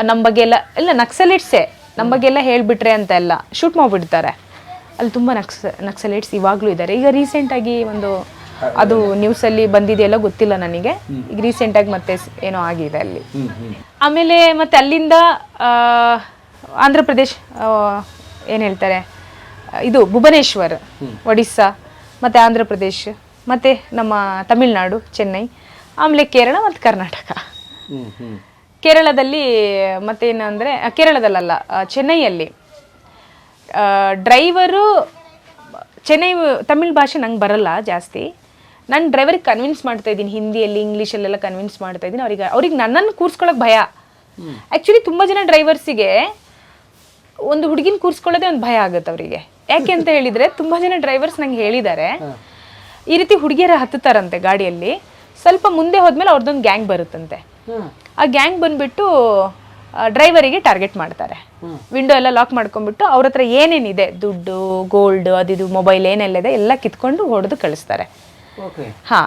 ನಮ್ಮ ಬಗ್ಗೆ ಎಲ್ಲ ಇಲ್ಲ ನಕ್ಸಲಿಟ್ಸೆ. ನಮ್ಮ ಬಗ್ಗೆ ಎಲ್ಲ ಹೇಳ್ಬಿಟ್ರೆ ಅಂತ ಎಲ್ಲ ಶೂಟ್ ಮಾಡಿಬಿಡ್ತಾರೆ. ಅಲ್ಲಿ ತುಂಬ ನಕ್ಸ ನಕ್ಸಲೈಟ್ಸ್ ಇವಾಗಲೂ ಇದ್ದಾರೆ ಈಗ ರೀಸೆಂಟಾಗಿ ಒಂದು ಅದು ನ್ಯೂಸಲ್ಲಿ ಬಂದಿದೆಯಲ್ಲ ಗೊತ್ತಿಲ್ಲ ನನಗೆ. ಈಗ ರೀಸೆಂಟಾಗಿ ಮತ್ತೆ ಸ್- ಏನೋ ಆಗಿದೆ ಅಲ್ಲಿ. ಆಮೇಲೆ ಮತ್ತೆ ಅಲ್ಲಿಂದ ಆಂಧ್ರ ಪ್ರದೇಶ್ ಏನು ಹೇಳ್ತಾರೆ? ಇದು ಭುವನೇಶ್ವರ್ ಒಡಿಸ್ಸಾ ಮತ್ತೆ ಆಂಧ್ರ ಪ್ರದೇಶ್ ಮತ್ತೆ ನಮ್ಮ ತಮಿಳುನಾಡು ಚೆನ್ನೈ ಆಮೇಲೆ ಕೇರಳ ಮತ್ತು ಕರ್ನಾಟಕ. ಕೇರಳದಲ್ಲಿ ಮತ್ತೇನಂದರೆ ಕೇರಳದಲ್ಲಲ್ಲ ಚೆನ್ನೈಯಲ್ಲಿ ಡ್ರೈವರು ಚೆನ್ನೈ ತಮಿಳ್ ಭಾಷೆ ನಂಗೆ ಬರಲ್ಲ ಜಾಸ್ತಿ. ನಾನು ಡ್ರೈವರ್ಗೆ ಕನ್ವಿನ್ಸ್ ಮಾಡ್ತಾ ಇದ್ದೀನಿ ಹಿಂದಿಯಲ್ಲಿ ಇಂಗ್ಲೀಷಲ್ಲೆಲ್ಲ ಕನ್ವಿನ್ಸ್ ಮಾಡ್ತಾ ಇದ್ದೀನಿ. ಅವ್ರಿಗೆ ಅವ್ರಿಗೆ ನನ್ನನ್ನು ಕೂರ್ಸ್ಕೊಳಕ್ಕೆ ಭಯ. ಆ್ಯಕ್ಚುಲಿ ತುಂಬ ಜನ ಡ್ರೈವರ್ಸಿಗೆ ಒಂದು ಹುಡುಗಿನ ಕೂರಿಸ್ಕೊಳ್ಳೋದೇ ಒಂದು ಭಯ ಆಗುತ್ತೆ ಅವರಿಗೆ. ಯಾಕೆ ಅಂತ ಹೇಳಿದ್ರೆ ತುಂಬಾ ಜನ ಡ್ರೈವರ್ಸ್ ನಂಗೆ ಹೇಳಿದ್ದಾರೆ ಈ ರೀತಿ ಹುಡುಗಿಯರ ಹತ್ತುತ್ತಾರಂತೆ ಗಾಡಿಯಲ್ಲಿ ಸ್ವಲ್ಪ ಮುಂದೆ ಹೋದ್ಮೇಲೆ ಅವ್ರದ್ದೊಂದು ಗ್ಯಾಂಗ್ ಬರುತ್ತಂತೆ. ಆ ಗ್ಯಾಂಗ್ ಬಂದ್ಬಿಟ್ಟು ಡ್ರೈವರಿಗೆ ಟಾರ್ಗೆಟ್ ಮಾಡ್ತಾರೆ. ವಿಂಡೋ ಎಲ್ಲ ಲಾಕ್ ಮಾಡ್ಕೊಂಡ್ಬಿಟ್ಟು ಅವ್ರ ಹತ್ರ ಏನೇನಿದೆ ದುಡ್ಡು ಗೋಲ್ಡ್ ಅದಿದು ಮೊಬೈಲ್ ಏನೆಲ್ಲ ಇದೆ ಎಲ್ಲ ಕಿತ್ಕೊಂಡು ಹೊಡೆದು ಕಳಿಸ್ತಾರೆ. ಓಕೆ ಹಾ.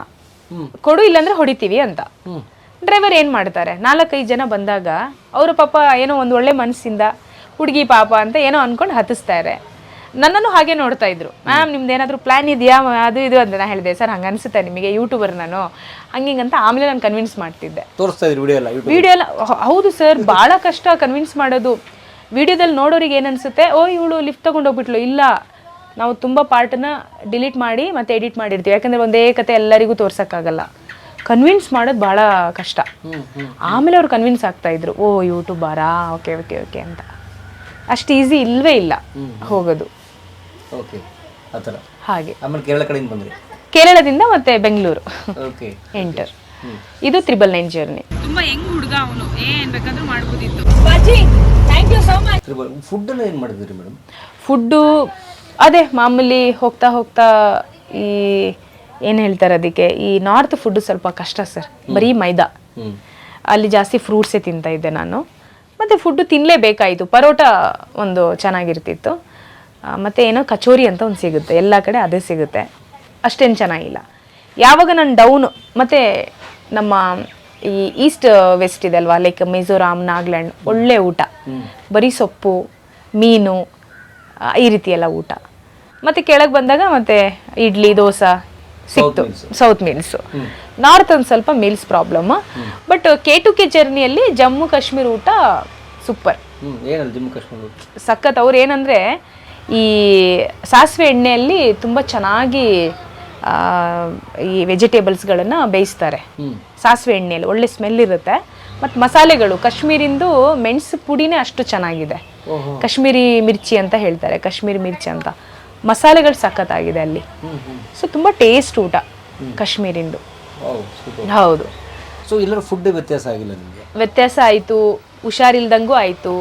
ಕೊಡು ಇಲ್ಲಾಂದ್ರೆ ಹೊಡಿತೀವಿ ಅಂತ. ಡ್ರೈವರ್ ಏನು ಮಾಡ್ತಾರೆ ನಾಲ್ಕೈದು ಜನ ಬಂದಾಗ ಅವರು ಪಾಪ ಏನೋ ಒಂದು ಒಳ್ಳೆ ಮನಸ್ಸಿಂದ ಹುಡುಗಿ ಪಾಪ ಅಂತ ಏನೋ ಅನ್ಕೊಂಡು ಹತ್ತಿಸ್ತಾರೆ. ನನ್ನನ್ನು ಹಾಗೆ ನೋಡ್ತಾ ಇದ್ರು. ಮ್ಯಾಮ್ ನಿಮ್ದು ಏನಾದರೂ ಪ್ಲ್ಯಾನ್ ಇದೆಯಾ? ಅದು ಇದು ಅಂತ ನಾನು ಹೇಳಿದೆ ಸರ್ ಹಂಗೆ ಅನಿಸುತ್ತೆ ನಿಮಗೆ ಯೂಟ್ಯೂಬರ್ ನಾನು. ಹಂಗಿಂಗಂತ ಆಮೇಲೆ ನಾನು ಕನ್ವಿನ್ಸ್ ಮಾಡ್ತಿದ್ದೆ. ತೋರಿಸ್ತಾ ಇದ್ರಿ ವಿಡಿಯೋ ಎಲ್ಲ ವಿಡಿಯೋ ಎಲ್ಲ ಹೌದು ಸರ್ ಭಾಳ ಕಷ್ಟ ಕನ್ವಿನ್ಸ್ ಮಾಡೋದು. ವಿಡಿಯೋದಲ್ಲಿ ನೋಡೋರಿಗೆ ಏನನ್ಸುತ್ತೆ ಓ ಇವಳು ಲಿಫ್ಟ್ ತೊಗೊಂಡೋಗ್ಬಿಟ್ಲು ಇಲ್ಲ ನಾವು ತುಂಬ ಪಾರ್ಟನ್ನ ಡಿಲೀಟ್ ಮಾಡಿ ಮತ್ತೆ ಎಡಿಟ್ ಮಾಡಿರ್ತೀವಿ. ಯಾಕಂದರೆ ಒಂದೇ ಕತೆ ಎಲ್ಲರಿಗೂ ತೋರ್ಸೋಕ್ಕಾಗಲ್ಲ. ಕನ್ವಿನ್ಸ್ ಮಾಡೋದು ಭಾಳ ಕಷ್ಟ. ಆಮೇಲೆ ಅವ್ರು ಕನ್ವಿನ್ಸ್ ಆಗ್ತಾ ಇದ್ರು. ಓ ಬಾರಾ ಓಕೆ ಓಕೆ ಓಕೆ ಅಂತ. ಅಷ್ಟು ಈಸಿ ಇಲ್ಲವೇ ಇಲ್ಲ ಹೋಗೋದು. ಓಕೆ ಆ ಥರ. ಹಾಗೆ. ಆಮೇಲೆ ಕೇರಳ ಕಡೆಯಿಂದ ಬಂದ್ರಿ? ಕೇರಳದಿಂದ ಮತ್ತೆ ಬೆಂಗಳೂರು. ಓಕೆ ಎಂಟರ್ ಇದು ತ್ರಿಬಲ್ ನೈನ್ ಜರ್ನಿ ತುಂಬಾ ಹೆಂಗ್ ಹುಡುಗ ಅವನು? ಏನ್ ಬೇಕಾದ್ರೂ ಮಾಡ್ಬೋದಿತ್ತು. Thank you so much food ಎಲ್ಲ ಏನು ಮಾಡಿದ್ರಿ ಮೇಡಮ್ ಫುಡ್ಡು ಅದೇ ಮಾಮೂಲಿ ಹೋಗ್ತಾ ಹೋಗ್ತಾ ಈ ಏನು ಹೇಳ್ತಾರೆ ಅದಕ್ಕೆ? ಈ ನಾರ್ತ್ ಫುಡ್ ಸ್ವಲ್ಪ ಕಷ್ಟ ಸರ್ ಬರೀ ಮೈದಾ. ಅಲ್ಲಿ ಜಾಸ್ತಿ ಫ್ರೂಟ್ಸೇ ತಿಂತಾ ಇದ್ದೆ ನಾನು. ಮತ್ತು ಫುಡ್ಡು ತಿನ್ನಲೇಬೇಕಾಯಿತು ಪರೋಟ ಒಂದು ಚೆನ್ನಾಗಿರ್ತಿತ್ತು. ಮತ್ತೆ ಏನೋ ಕಚೋರಿ ಅಂತ ಒಂದು ಸಿಗುತ್ತೆ. ಎಲ್ಲ ಕಡೆ ಅದೇ ಸಿಗುತ್ತೆ. ಅಷ್ಟೇನು ಚೆನ್ನಾಗಿಲ್ಲ. ಯಾವಾಗ ನಾನು ಡೌನು ಮತ್ತು ನಮ್ಮ ಈ ಈಸ್ಟ್ ವೆಸ್ಟ್ ಇದೆ ಅಲ್ವಾ? ಲೈಕ್ ಮಿಜೋರಾಮ್ ನಾಗಾಲ್ಯಾಂಡ್ ಒಳ್ಳೆ ಊಟ. ಬರೀ ಸೊಪ್ಪು ಮೀನು ಈ ರೀತಿ ಎಲ್ಲ ಊಟ. ಮತ್ತು ಕೆಳಗೆ ಬಂದಾಗ ಮತ್ತೆ ಇಡ್ಲಿ ದೋಸೆ ಸಿಕ್ತು. ಸೌತ್ ಮೀಲ್ಸು ನಾರ್ತ್ ಒಂದು ಸ್ವಲ್ಪ meals problem but K to K ಜರ್ನಿಯಲ್ಲಿ Jammu Kashmir ಊಟ ಸೂಪರ್ ಸಖತ್ ಅವ್ರು ಏನಂದರೆ ಈ ಸಾಸಿವೆ ಎಣ್ಣೆಯಲ್ಲಿ ತುಂಬ ಚೆನ್ನಾಗಿ ಈ ವೆಜಿಟೇಬಲ್ಸ್ಗಳನ್ನು ಬೇಯಿಸ್ತಾರೆ. ಸಾಸಿವೆ ಎಣ್ಣೆಯಲ್ಲಿ ಒಳ್ಳೆ ಸ್ಮೆಲ್ ಇರುತ್ತೆ. ಮತ್ತು ಮಸಾಲೆಗಳು ಕಾಶ್ಮೀರಿಂದು ಮೆಣಸು ಪುಡಿನೇ ಅಷ್ಟು ಚೆನ್ನಾಗಿದೆ. ಕಾಶ್ಮೀರಿ ಮಿರ್ಚಿ ಅಂತ ಹೇಳ್ತಾರೆ ಕಾಶ್ಮೀರಿ ಮಿರ್ಚಿ ಅಂತ. ಮಸಾಲೆಗಳು ಸಖತ್ತಾಗಿದೆ ಅಲ್ಲಿ. ಸೊ ತುಂಬ ಟೇಸ್ಟ್ ಊಟ ಕಾಶ್ಮೀರಿಂದು. ಹೌದು ಸೊ ಎಲ್ಲರೂ ಫುಡ್ ವ್ಯತ್ಯಾಸ ಆಗಿಲ್ಲ ನಿಮಗೆ? ವ್ಯತ್ಯಾಸ ಆಯಿತು ಹುಷಾರಿಲ್ದಂಗೂ ಆಯಿತು.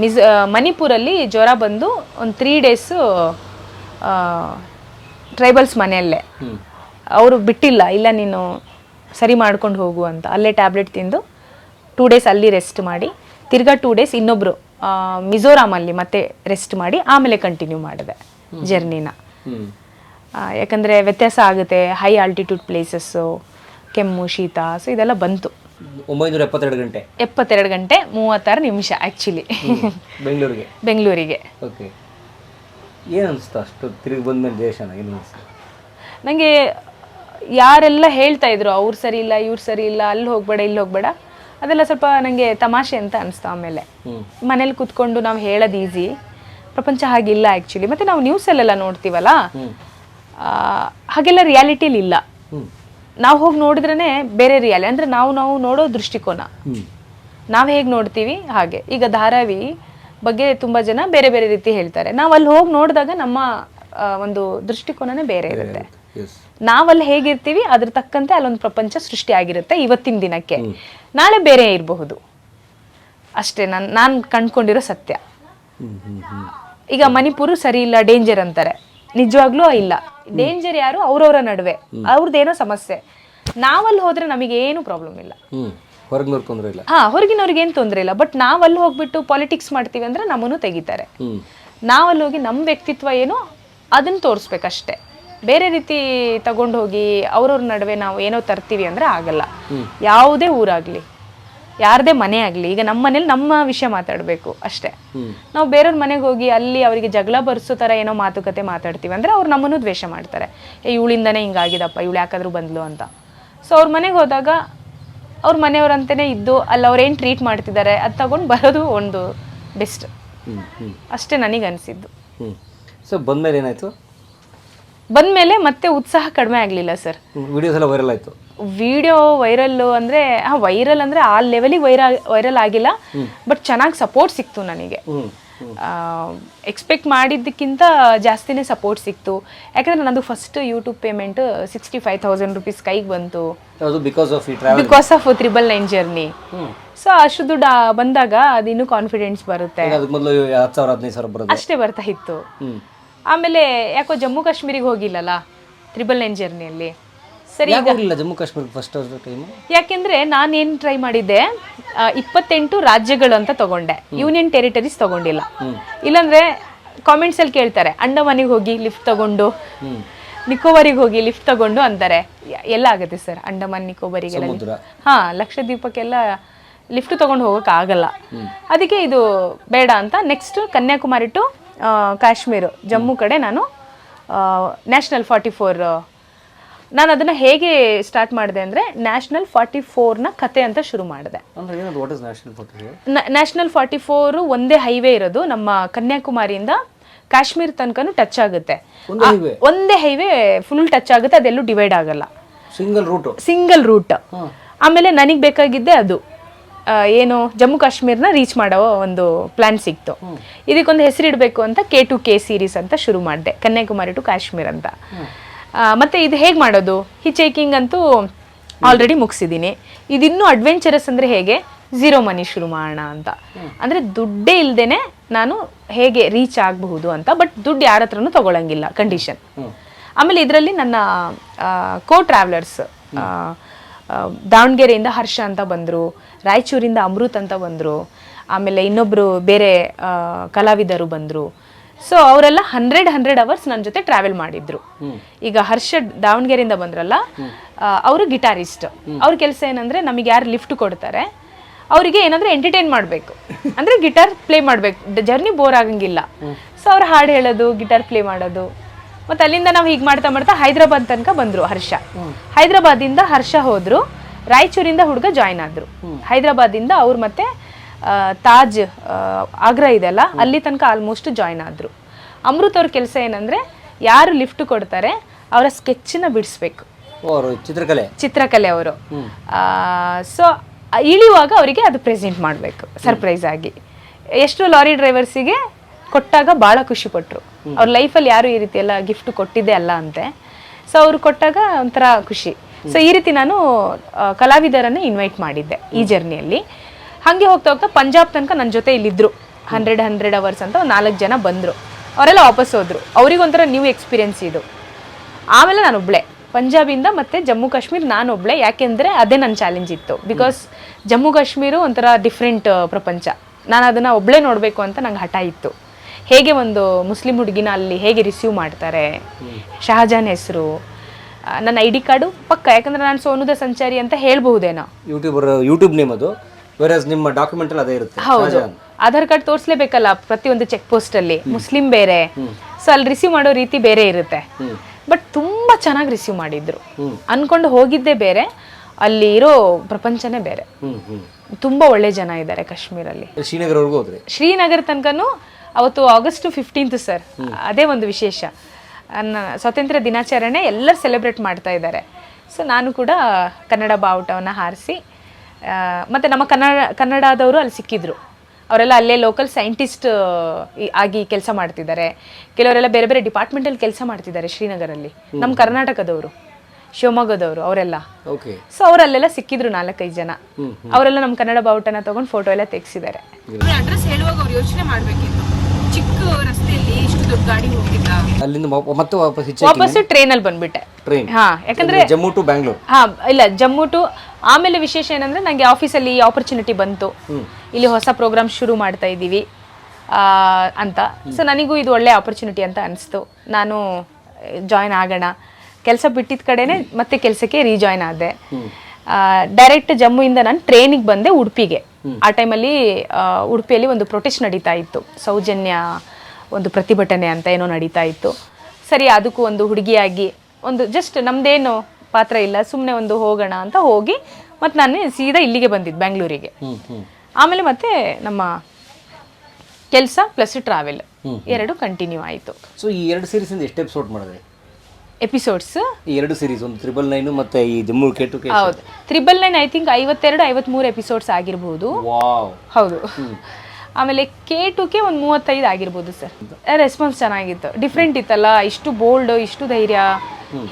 ಮಿಸ್ ಮಣಿಪುರಲ್ಲಿ ಜ್ವರ ಬಂದು ಒಂದು ತ್ರೀ ಡೇಸು ಟ್ರೈಬಲ್ಸ್ ಮನೆಯಲ್ಲೇ. ಅವರು ಬಿಟ್ಟಿಲ್ಲ ಇಲ್ಲ ನೀನು ಸರಿ ಮಾಡ್ಕೊಂಡು ಹೋಗು ಅಂತ. ಅಲ್ಲೇ ಟ್ಯಾಬ್ಲೆಟ್ ತಿಂದು ಟೂ ಡೇಸ್ ಅಲ್ಲಿ ರೆಸ್ಟ್ ಮಾಡಿ ತಿರ್ಗಾ ಟೂ ಡೇಸ್ ಇನ್ನೊಬ್ಬರು ಮಿಜೋರಾಮಲ್ಲಿ ಮತ್ತೆ ರೆಸ್ಟ್ ಮಾಡಿ ಆಮೇಲೆ ಕಂಟಿನ್ಯೂ ಮಾಡಿದೆ ಜರ್ನಿನ. ಯಾಕಂದರೆ ವ್ಯತ್ಯಾಸ ಆಗುತ್ತೆ ಹೈ ಆಲ್ಟಿಟ್ಯೂಡ್ ಪ್ಲೇಸಸ್ಸು ಕೆಮ್ಮು ಶೀತ ಸೊ ಇದೆಲ್ಲ ಬಂತು. ಒಂಬೈನೂರ ಎಪ್ಪತ್ತೆರಡು ಗಂಟೆ. ಎಪ್ಪತ್ತೆರಡು ಗಂಟೆ ಮೂವತ್ತಾರು ನಿಮಿಷ ಆ್ಯಕ್ಚುಲಿ ಬೆಂಗಳೂರಿಗೆ. ಬೆಂಗಳೂರಿಗೆ. ಓಕೆ ಏನು ಅನಿಸ್ತು ಅಷ್ಟು ತಿರುಗಿ ಬಂದ್ಮೇಲೆ ದೇಶನ ಏನು ಅನಿಸ್ತು ನನಗೆ ಯಾರೆಲ್ಲ ಹೇಳ್ತಾ ಇದ್ರು ಅವ್ರು ಸರಿ ಇಲ್ಲ ಇವ್ರು ಸರಿ ಇಲ್ಲ ಅಲ್ಲಿ ಹೋಗ್ಬೇಡ ಇಲ್ಲಿ ಹೋಗ್ಬೇಡ ಅದೆಲ್ಲ ಸ್ವಲ್ಪ ನನಗೆ ತಮಾಷೆ ಅಂತ ಅನಿಸ್ತು ಆಮೇಲೆ. ಮನೇಲಿ ಕೂತ್ಕೊಂಡು ನಾವು ಹೇಳೋದು ಈಸಿ ಪ್ರಪಂಚ ಹಾಗಿಲ್ಲ ಆ್ಯಕ್ಚುಲಿ ಮತ್ತು ನಾವು ನ್ಯೂಸಲ್ಲೆಲ್ಲ ನೋಡ್ತೀವಲ್ಲ? ಹಾಗೆಲ್ಲ ರಿಯಾಲಿಟಿಲಿ ಇಲ್ಲ ನಾವು ಹೋಗಿ ನೋಡಿದ್ರೇನೆ ಬೇರೆ ರಿಯಾಲಿ ಅಂದ್ರೆ ನಾವು ನಾವು ನೋಡೋ ದೃಷ್ಟಿಕೋನ. ನಾವು ಹೇಗೆ ನೋಡ್ತೀವಿ? ಹಾಗೆ. ಈಗ ಧಾರಾವಿ ಬಗ್ಗೆ ತುಂಬಾ ಜನ ಬೇರೆ ಬೇರೆ ರೀತಿ ಹೇಳ್ತಾರೆ. ನಾವು ಅಲ್ಲಿ ಹೋಗಿ ನೋಡಿದಾಗ ನಮ್ಮ ಆ, ಒಂದು ದೃಷ್ಟಿಕೋನನೇ ಬೇರೆ ಇರುತ್ತೆ. ನಾವಲ್ಲಿ ಹೇಗಿರ್ತೀವಿ ಅದ್ರ ತಕ್ಕಂತೆ ಅಲ್ಲೊಂದು ಪ್ರಪಂಚ ಸೃಷ್ಟಿ ಆಗಿರುತ್ತೆ ಇವತ್ತಿನ ದಿನಕ್ಕೆ. ನಾಳೆ ಬೇರೆ ಇರಬಹುದು. ಅಷ್ಟೇ ನಾನು ನಾನು ಕಂಡ್ಕೊಂಡಿರೋ ಸತ್ಯ. ಈಗ ಮಣಿಪುರ ಸರಿ ಇಲ್ಲ ಡೇಂಜರ್ ಅಂತಾರೆ. ನಿಜವಾಗ್ಲೂ ಇಲ್ಲ. ಡೇಂಜರ್ ಯಾರು? ಅವ್ರವ್ರ ನಡುವೆ. ಅವ್ರದ್ದೇನೋ ಸಮಸ್ಯೆ. ನಾವಲ್ಲಿ ಹೋದ್ರೆ ಏನು ಪ್ರಾಬ್ಲಮ್ ಇಲ್ಲ. ಹಾ ಹೊರಗಿನವ್ರಿಗೆ ಏನು ತೊಂದರೆ ಇಲ್ಲ. ಬಟ್ ನಾವಲ್ಲಿ ಹೋಗ್ಬಿಟ್ಟು ಪಾಲಿಟಿಕ್ಸ್ ಮಾಡ್ತೀವಿ ಅಂದ್ರೆ ನಮ್ಮನ್ನು ತೆಗಿತಾರೆ. ನಾವಲ್ಲಿ ಹೋಗಿ ನಮ್ಮ ವ್ಯಕ್ತಿತ್ವ ಏನು? ಅದನ್ನ ತೋರಿಸ್ಬೇಕಷ್ಟೆ. ಬೇರೆ ರೀತಿ ತಗೊಂಡು ಹೋಗಿ ಅವ್ರವ್ರ ನಡುವೆ ನಾವು ಏನೋ ತರ್ತೀವಿ ಅಂದ್ರೆ ಆಗಲ್ಲ. ಯಾವುದೇ ಊರಾಗಲಿ. ಯಾರದೇ ಮನೆ ಆಗಲಿ ಈಗ ನಮ್ಮ ಮನೇಲಿ ನಮ್ಮ ವಿಷಯ ಮಾತಾಡಬೇಕು ಅಷ್ಟೇ. ನಾವು ಬೇರೆಯವ್ರ ಮನೆಗೆ ಹೋಗಿ ಅಲ್ಲಿ ಅವರಿಗೆ ಜಗಳ ಬರ್ಸೋ ಥರ ಏನೋ ಮಾತುಕತೆ ಮಾತಾಡ್ತೀವಿ ಅಂದರೆ ಅವ್ರು ನಮ್ಮನ್ನು ದ್ವೇಷ ಮಾಡ್ತಾರೆ. ಏ ಇವಳಿಂದನೇ ಹಿಂಗಾಗಿದಪ್ಪ ಇವಳು ಯಾಕಾದರೂ ಬಂದ್ಲು ಅಂತ. ಸೊ ಅವ್ರ ಮನೆಗೆ ಹೋದಾಗ ಅವ್ರ ಮನೆಯವರಂತೆಯೇ ಇದ್ದು ಅಲ್ಲಿ ಅವ್ರೇನು ಟ್ರೀಟ್ ಮಾಡ್ತಿದ್ದಾರೆ ಅದು ತಗೊಂಡು ಬರೋದು ಒಂದು ಬೆಸ್ಟ್ ಅಷ್ಟೇ ನನಗೆ ಅನಿಸಿದ್ದು. ಸೊ ಬಂದಮೇಲೆ ಏನಾಯಿತು? ಬಂದಮೇಲೆ ಮತ್ತೆ ಉತ್ಸಾಹ ಕಡಿಮೆ ಆಗಲಿಲ್ಲ ಸರ್. ವಿಡಿಯೋಸ್ ಎಲ್ಲ ವೈರಲ್ ಆಯಿತು. ವಿಡಿಯೋ ವೈರಲ್ ಅಂದ್ರೆ ವೈರಲ್ ಅಂದ್ರೆ ಆ ಲೆವೆಲಿಗೆ ವೈರಲ್ ವೈರಲ್ ಆಗಿಲ್ಲ ಬಟ್ ಚೆನ್ನಾಗಿ ಸಪೋರ್ಟ್ ಸಿಕ್ತು ನನಗೆ. ಎಕ್ಸ್ಪೆಕ್ಟ್ ಮಾಡಿದ್ದಕ್ಕಿಂತ ಜಾಸ್ತಿನೇ ಸಪೋರ್ಟ್ ಸಿಕ್ತು. ಯಾಕಂದ್ರೆ ನಂದು first YouTube payment sixty five thousand rupees ಕೈಗೆ ಬಂತು. Because of because of triple nine journey so ಅಷ್ಟು ದುಡ್ಡು ಬಂದಾಗ ಅದು ಇನ್ನೂ ಕಾನ್ಫಿಡೆನ್ಸ್ ಬರುತ್ತೆ. ಅಷ್ಟೇ ಬರ್ತಾ ಇತ್ತು. ಆಮೇಲೆ ಯಾಕೋ ಜಮ್ಮು ಕಾಶ್ಮೀರಿಗೆ ಹೋಗಿಲ್ಲಲ್ಲ ತ್ರಿಬಲ್ ನೈನ್ ಜರ್ನಿಯಲ್ಲಿ ಸರಿ ಇಲ್ಲ ಹೋಗಲಿಲ್ಲ ಜಮ್ಮು ಕಾಶ್ಮೀರ ಫಸ್ಟ್ ಟೈಮ್ ಯಾಕೆಂದ್ರೆ ನಾನೇನು ಟ್ರೈ ಮಾಡಿದ್ದೆ ಆ, ಇಪ್ಪತ್ತೆಂಟು ರಾಜ್ಯಗಳು ಅಂತ ತಗೊಂಡೆ. ಯೂನಿಯನ್ ಟೆರಿಟರೀಸ್ ತಗೊಂಡಿಲ್ಲ. ಇಲ್ಲಾಂದ್ರೆ ಕಾಮೆಂಟ್ಸ್ ಅಲ್ಲಿ ಕೇಳ್ತಾರೆ ಅಂಡಮಾನಿಗೆ ಹೋಗಿ ಲಿಫ್ಟ್ ತಗೊಂಡು ನಿಕೋಬಾರಿಗೆ ಹೋಗಿ ಲಿಫ್ಟ್ ತಗೊಂಡು ಅಂತಾರೆ. ಯ- ಎಲ್ಲ ಆಗುತ್ತೆ ಸರ್ ಅಂಡಮಾನ್ ನಿಕೋಬಾರಿಗೆಲ್ಲ. ಹಾ ಲಕ್ಷದ್ವೀಪಕ್ಕೆಲ್ಲ ಲಿಫ್ಟ್ ತಗೊಂಡು ಹೋಗಕ್ಕೆ ಆಗಲ್ಲ. ಅದಕ್ಕೆ ಇದು ಬೇಡ ಅಂತ ನೆಕ್ಸ್ಟ್ ಕನ್ಯಾಕುಮಾರಿ ಟು ಕಾಶ್ಮೀರ್ ಜಮ್ಮು ಕಡೆ ನಾನು ನ್ಯಾಷನಲ್ ಫಾರ್ಟಿ ಫೋರ್ ನಾನು ಅದನ್ನ ಹೇಗೆ ಸ್ಟಾರ್ಟ್ ಮಾಡಿದೆ ಅಂದ್ರೆ ನ್ಯಾಷನಲ್ ಫಾರ್ಟಿ ಫೋರ್ನ ಕತೆ ಅಂತ ಶುರು ಮಾಡಿದೆ. ನ್ಯಾಷನಲ್ ಫಾರ್ಟಿ ಫೋರ್ ಒಂದೇ ಹೈವೇ ಇರೋದು. ನಮ್ಮ ಕನ್ಯಾಕುಮಾರಿಯಿಂದ ಕಾಶ್ಮೀರ್ ತನಕನೂ ಟಚ್ ಆಗುತ್ತೆ. ಒಂದು ಹೈವೇ ಫುಲ್ ಟಚ್ ಆಗುತ್ತೆ. ಅದೆಲ್ಲೂ ಡಿವೈಡ್ ಆಗಲ್ಲ. ಸಿಂಗಲ್ ರೂಟ್ ಸಿಂಗಲ್ ರೂಟ್ ಆಮೇಲೆ ನನಗೆ ಬೇಕಾಗಿದ್ದೆ ಅದು. ಏನು ಜಮ್ಮು ಕಾಶ್ಮೀರ್ನ ರೀಚ್ ಮಾಡೋ ಒಂದು ಪ್ಲಾನ್ ಸಿಕ್ತು. ಇದಕ್ಕೊಂದು ಹೆಸರಿಡಬೇಕು ಅಂತ ಕೆ ಟು ಕೆ ಸೀರೀಸ್ ಅಂತ ಶುರು ಮಾಡಿದೆ. ಕನ್ಯಾಕುಮಾರಿ ಟು ಕಾಶ್ಮೀರ್ ಅಂತ. ಮತ್ತೆ ಇದು ಹೇಗೆ ಮಾಡೋದು? ಹಿಚೇಕಿಂಗ್ ಅಂತೂ ಆಲ್ರೆಡಿ ಮುಗಿಸಿದ್ದೀನಿ ಇದಿನ್ನೂ ಅಡ್ವೆಂಚರಸ್ ಅಂದರೆ ಹೇಗೆ? ಝೀರೋ ಮನಿ ಶುರು ಮಾಡೋಣ ಅಂತ. ಅಂದರೆ ದುಡ್ಡೇ ಇಲ್ಲದೇನೆ ನಾನು ಹೇಗೆ ರೀಚ್ ಆಗಬಹುದು ಅಂತ ಬಟ್ ದುಡ್ಡು ಯಾರ ಹತ್ರನೂ ತೊಗೊಳಂಗಿಲ್ಲ ಕಂಡೀಷನ್ ಆಮೇಲೆ ಇದರಲ್ಲಿ ನನ್ನ ಕೋ ಟ್ರಾವೆಲರ್ಸ್ ದಾವಣಗೆರೆಯಿಂದ ಹರ್ಷ ಅಂತ ಬಂದರು ರಾಯಚೂರಿಂದ ಅಮೃತ್ ಅಂತ ಬಂದರು ಆಮೇಲೆ ಇನ್ನೊಬ್ಬರು ಬೇರೆ ಕಲಾವಿದರು ಬಂದರು. ಸೊ ಅವರೆಲ್ಲ ಹಂಡ್ರೆಡ್ ಹಂಡ್ರೆಡ್ ಅವರ್ಸ್ ನನ್ನ ಜೊತೆ ಟ್ರಾವೆಲ್ ಮಾಡಿದ್ರು. ಈಗ ಹರ್ಷ ದಾವಣಗೆರೆಯಿಂದ ಬಂದ್ರಲ್ಲ ಅವರು ಗಿಟಾರಿಸ್ಟ್ ಅವ್ರ ಕೆಲಸ ಏನಂದ್ರೆ ನಮಗೆ ಯಾರು ಲಿಫ್ಟ್ ಕೊಡ್ತಾರೆ ಅವರಿಗೆ ಏನಂದ್ರೆ ಎಂಟರ್ಟೈನ್ ಮಾಡಬೇಕು. ಅಂದ್ರೆ ಗಿಟಾರ್ ಪ್ಲೇ ಮಾಡಬೇಕು. ಜರ್ನಿ ಬೋರ್ ಆಗಂಗಿಲ್ಲ. ಸೊ ಅವ್ರು ಹಾಡು ಹೇಳೋದು ಗಿಟಾರ್ ಪ್ಲೇ ಮಾಡೋದು. ಮತ್ತೆ ಅಲ್ಲಿಂದ ನಾವು ಹೀಗೆ ಮಾಡ್ತಾ ಮಾಡ್ತಾ ಹೈದರಾಬಾದ್ ತನಕ ಬಂದ್ರು ಹರ್ಷ. ಹೈದರಾಬಾದಿಂದ ಹರ್ಷ ಹೋದ್ರು ರಾಯಚೂರಿಂದ ಹುಡುಗ ಜಾಯ್ನ್ ಆದ್ರು. ಹೈದರಾಬಾದಿಂದ ಅವ್ರು ಮತ್ತೆ ತಾಜ್ ಆಗ್ರ ಇದೆ ಅಲ್ಲ? ಅಲ್ಲಿ ತನಕ ಆಲ್ಮೋಸ್ಟ್ ಜಾಯ್ನ್ ಆದ್ರು. ಅಮೃತ್ ಅವ್ರ ಕೆಲಸ ಏನಂದ್ರೆ ಯಾರು ಲಿಫ್ಟ್ ಕೊಡ್ತಾರೆ ಅವರ ಸ್ಕೆಚ್ನ ಬಿಡಿಸ್ಬೇಕು. ಚಿತ್ರಕಲೆ. ಚಿತ್ರಕಲೆ ಅವರು. ಸೊ ಇಳಿಯುವಾಗ ಅವರಿಗೆ ಅದು ಪ್ರೆಸೆಂಟ್ ಮಾಡಬೇಕು ಸರ್ಪ್ರೈಸ್ ಆಗಿ. ಎಷ್ಟು ಲಾರಿ ಡ್ರೈವರ್ಸಿಗೆ ಕೊಟ್ಟಾಗ ಭಾಳ ಖುಷಿ ಪಟ್ರು. ಅವ್ರ ಲೈಫಲ್ಲಿ ಯಾರು ಈ ರೀತಿ ಎಲ್ಲ ಗಿಫ್ಟ್ ಕೊಟ್ಟಿದ್ದೆ ಅಲ್ಲ ಅಂತೆ. ಸೊ ಅವ್ರು ಕೊಟ್ಟಾಗ ಒಂಥರ ಖುಷಿ. ಸೊ ಈ ರೀತಿ ನಾನು ಕಲಾವಿದರನ್ನು ಇನ್ವೈಟ್ ಮಾಡಿದ್ದೆ ಈ ಜರ್ನಿಯಲ್ಲಿ ಹಾಗೆ ಹೋಗ್ತಾ ಹೋಗ್ತಾ ಪಂಜಾಬ್ ತನಕ ನನ್ನ ಜೊತೆ ಇಲ್ಲಿದ್ರು. ಹಂಡ್ರೆಡ್ ಹಂಡ್ರೆಡ್ ಅವರ್ಸ್ ಅಂತ ಒಂದು ನಾಲ್ಕು ಜನ ಬಂದರು. ಅವರೆಲ್ಲ ವಾಪಸ್ ಹೋದರು. ಅವರಿಗೊಂಥರ ನ್ಯೂ ಎಕ್ಸ್ಪೀರಿಯೆನ್ಸ್ ಇದು. ಆಮೇಲೆ ನಾನು ಒಬ್ಳೆ. ಪಂಜಾಬಿಂದ ಮತ್ತು ಜಮ್ಮು ಕಾಶ್ಮೀರ್ ನಾನು ಒಬ್ಳೆ. ಯಾಕೆಂದ್ರೆ ಅದೇ ನನ್ನ ಚಾಲೆಂಜ್ ಇತ್ತು. ಬಿಕಾಸ್ ಜಮ್ಮು ಕಾಶ್ಮೀರ ಒಂಥರ ಡಿಫ್ರೆಂಟ್ ಪ್ರಪಂಚ. ನಾನು ಅದನ್ನು ಒಬ್ಳೆ ನೋಡಬೇಕು ಅಂತ ನಂಗೆ ಹಠ ಇತ್ತು. ಹೇಗೆ ಒಂದು ಮುಸ್ಲಿಂ ಹುಡುಗಿನ ಅಲ್ಲಿ ಹೇಗೆ ರಿಸೀವ್ ಮಾಡ್ತಾರೆ? ಶಹಜಾನ್ ಹೆಸರು. ನನ್ನ ಐ ಡಿ ಕಾರ್ಡು ಪಕ್ಕ. ಯಾಕಂದ್ರೆ ನಾನು ಸೋನುದ ಸಂಚಾರಿ ಅಂತ ಹೇಳಬಹುದೇನೋ. ಯೂಟ್ಯೂಬರ್ ಯೂಟ್ಯೂಬ್ ನೇಮ್ ಅದು. ವೆರಸ್ ನಿಮ್ಮ ಡಾಕ್ಯುಮೆಂಟಲ್ಲಿ ಅದೇ ಇರುತ್ತೆ. ಹೌದು. ಆಧಾರ್ ಕಾರ್ಡ್ ತೋರಿಸ್ಲೇಬೇಕಲ್ಲ ಪ್ರತಿಯೊಂದು ಚೆಕ್ ಪೋಸ್ಟ್ ಅಲ್ಲಿ? ಮುಸ್ಲಿಂ ಬೇರೆ. ಸೊ ಅಲ್ಲಿ ರಿಸೀವ್ ಮಾಡೋ ರೀತಿ ಬೇರೆ ಇರುತ್ತೆ. ಬಟ್ ತುಂಬಾ ಚೆನ್ನಾಗಿ ರಿಸೀವ್ ಮಾಡಿದ್ರು. ಅನ್ಕೊಂಡು ಹೋಗಿದ್ದೆ ಬೇರೆ ಅಲ್ಲಿ ಇರೋ ಪ್ರಪಂಚನೇ ಬೇರೆ. ತುಂಬಾ ಒಳ್ಳೆ ಜನ ಇದ್ದಾರೆ ಕಾಶ್ಮೀರಲ್ಲಿ. ಶ್ರೀನಗರವರೆಗೂ ಹೋದ್ರಿ? ಶ್ರೀನಗರ ತನಕನೂ ಅವತ್ತು ಆಗಸ್ಟ್ ಫಿಫ್ಟೀನ್ತ್ ಸರ್. ಅದೇ ಒಂದು ವಿಶೇಷ. ನನ್ನ ಸ್ವಾತಂತ್ರ್ಯ ದಿನಾಚರಣೆ ಎಲ್ಲರೂ ಸೆಲೆಬ್ರೇಟ್ ಮಾಡ್ತಾ ಇದ್ದಾರೆ. ಸೊ ನಾನು ಕೂಡ ಕನ್ನಡ ಬಾವುಟವನ್ನು ಹಾರಿಸಿ ಮತ್ತು ನಮ್ಮ ಕನ್ನಡ ಕನ್ನಡದವರು ಅಲ್ಲಿ ಸಿಕ್ಕಿದ್ರು. ಅವರೆಲ್ಲ ಅಲ್ಲೇ ಲೋಕಲ್ ಸೈಂಟಿಸ್ಟ್ ಆಗಿ ಕೆಲಸ ಮಾಡ್ತಿದ್ದಾರೆ. ಕೆಲವರೆಲ್ಲ ಬೇರೆ ಬೇರೆ ಡಿಪಾರ್ಟ್ಮೆಂಟಲ್ಲಿ ಕೆಲಸ ಮಾಡ್ತಿದ್ದಾರೆ ಶ್ರೀನಗರಲ್ಲಿ. ನಮ್ಮ ಕರ್ನಾಟಕದವರು ಶಿವಮೊಗ್ಗದವರು ಅವರೆಲ್ಲ. ಓಕೆ ಸೊ ಅವರಲ್ಲೆಲ್ಲ ಸಿಕ್ಕಿದ್ರು ನಾಲ್ಕೈದು ಜನ. ಅವರೆಲ್ಲ ನಮ್ಮ ಕನ್ನಡ ಬಾವುಟನ ತಗೊಂಡು ಫೋಟೋ ಎಲ್ಲ ತೆಗೆಸಿದ್ದಾರೆ. ಅಡ್ರೆಸ್ ಹೇಳುವಾಗ ಅವ್ರು ಯೋಚನೆ ಮಾಡಬೇಕಿತ್ತು. ಚಿಕ್ಕ ರಸ್ತೆಯಲ್ಲಿ ಇಷ್ಟು ದೊಡ್ಡ ಗಾಡಿ ಹೋಗಿಲ್ಲ ಅಲ್ಲಿಂದ ಮತ್ತೆ ವಾಪಸ್ ವಾಪಸ್ ಟ್ರೈನಲ್ಲಿ ಬಂದ್ಬಿಟ್ಟೆ. ಟ್ರೈನ್ ಹಾ ಯಾಕಂದ್ರೆ ಜಮ್ಮು ಟು ಬ್ಯಾಂಗ್ಳೂರ್ ಹಾ ಇಲ್ಲ ಜಮ್ಮು ಟು ಆಮೇಲೆ ವಿಶೇಷ ಏನಂದ್ರೆ ನಂಗೆ ಆಫೀಸಲ್ಲಿ ಆಪರ್ಚುನಿಟಿ ಬಂತು. ಇಲ್ಲಿ ಹೊಸ ಪ್ರೋಗ್ರಾಮ್ ಶುರು ಮಾಡ್ತಾ ಇದ್ದೀವಿ ಅಂತ. ಸೊ ನನಗೂ ಇದು ಒಳ್ಳೆ ಆಪರ್ಚುನಿಟಿ ಅಂತ ಅನಿಸ್ತು. ನಾನು ಜಾಯ್ನ್ ಆಗೋಣ. ಕೆಲಸ ಬಿಟ್ಟಿದ್ದ ಕಡೆನೆ ಮತ್ತೆ ಕೆಲಸಕ್ಕೆ ರೀಜಾಯ್ನ್ ಆದೆ. ಡೈರೆಕ್ಟ್ ಜಮ್ಮುಯಿಂದ ನಾನು ಟ್ರೈನಿಗೆ ಬಂದೆ ಉಡುಪಿಗೆ. ಆ ಟೈಮಲ್ಲಿ ಉಡುಪಿಯಲ್ಲಿ ಒಂದು ಪ್ರೊಟೆಸ್ಟ್ ನಡೀತಾ ಇತ್ತು. ಸೌಜನ್ಯ ಒಂದು ಪ್ರತಿಭಟನೆ ಅಂತ ಏನೋ ನಡೀತಾ ಇತ್ತು. ಸರಿ ಅದಕ್ಕೂ ಒಂದು ಹುಡುಗಿಯಾಗಿ ಒಂದು ಜಸ್ಟ್ ನಮ್ದೇನು ಪಾತ್ರ ಇಲ್ಲ ಸುಮ್ಮನೆ ಒಂದು ಹೋಗೋಣ ಅಂತ ಹೋಗಿ ಮತ್ತು ನಾನು ಸೀದಾ ಇಲ್ಲಿಗೆ ಬಂದಿದ್ದು ಬೆಂಗಳೂರಿಗೆ ಆಮೇಲೆ ಮತ್ತೆ ನಮ್ಮ ಕೆಲಸ ಪ್ಲಸ್ ಟ್ರಾವೆಲ್ ಎರಡು ಕಂಟಿನ್ಯೂ ಆಯಿತು. ಸೊ ಈ ಎರಡು ಸೀರೀಸಿಂದ ಎಷ್ಟು ಎಪಿಸೋಡ್ ಮಾಡಿದ್ರಿ? ಎಪಿಸೋಡ್ಸ್ ಈ ಎರಡು ಸೀರೀಸ್ ಒಂದು ತ್ರಿಬಲ್ ನೈನು ಮತ್ತೆ ಈ ಜಮ್ಮು ಕೆ ಟು ಕೆ ಹೌದು. ತ್ರಿಬಲ್ ನೈನ್ ಐ ಥಿಂಕ್ ಐವತ್ತೆರಡು ಐವತ್ಮೂರು ಎಪಿಸೋಡ್ಸ್ ಆಗಿರ್ಬೋದು. ವಾವ್ ಹೌದು. ಆಮೇಲೆ ಕೆ ಟುಗೆ ಒಂದು ಮೂವತ್ತೈದು ಆಗಿರ್ಬೋದು ಸರ್ ರೆಸ್ಪಾನ್ಸ್ ಚೆನ್ನಾಗಿತ್ತು. ಡಿಫ್ರೆಂಟ್ ಇತ್ತಲ್ಲ ಇಷ್ಟು ಬೋಲ್ಡ್ ಇಷ್ಟು ಧೈರ್ಯ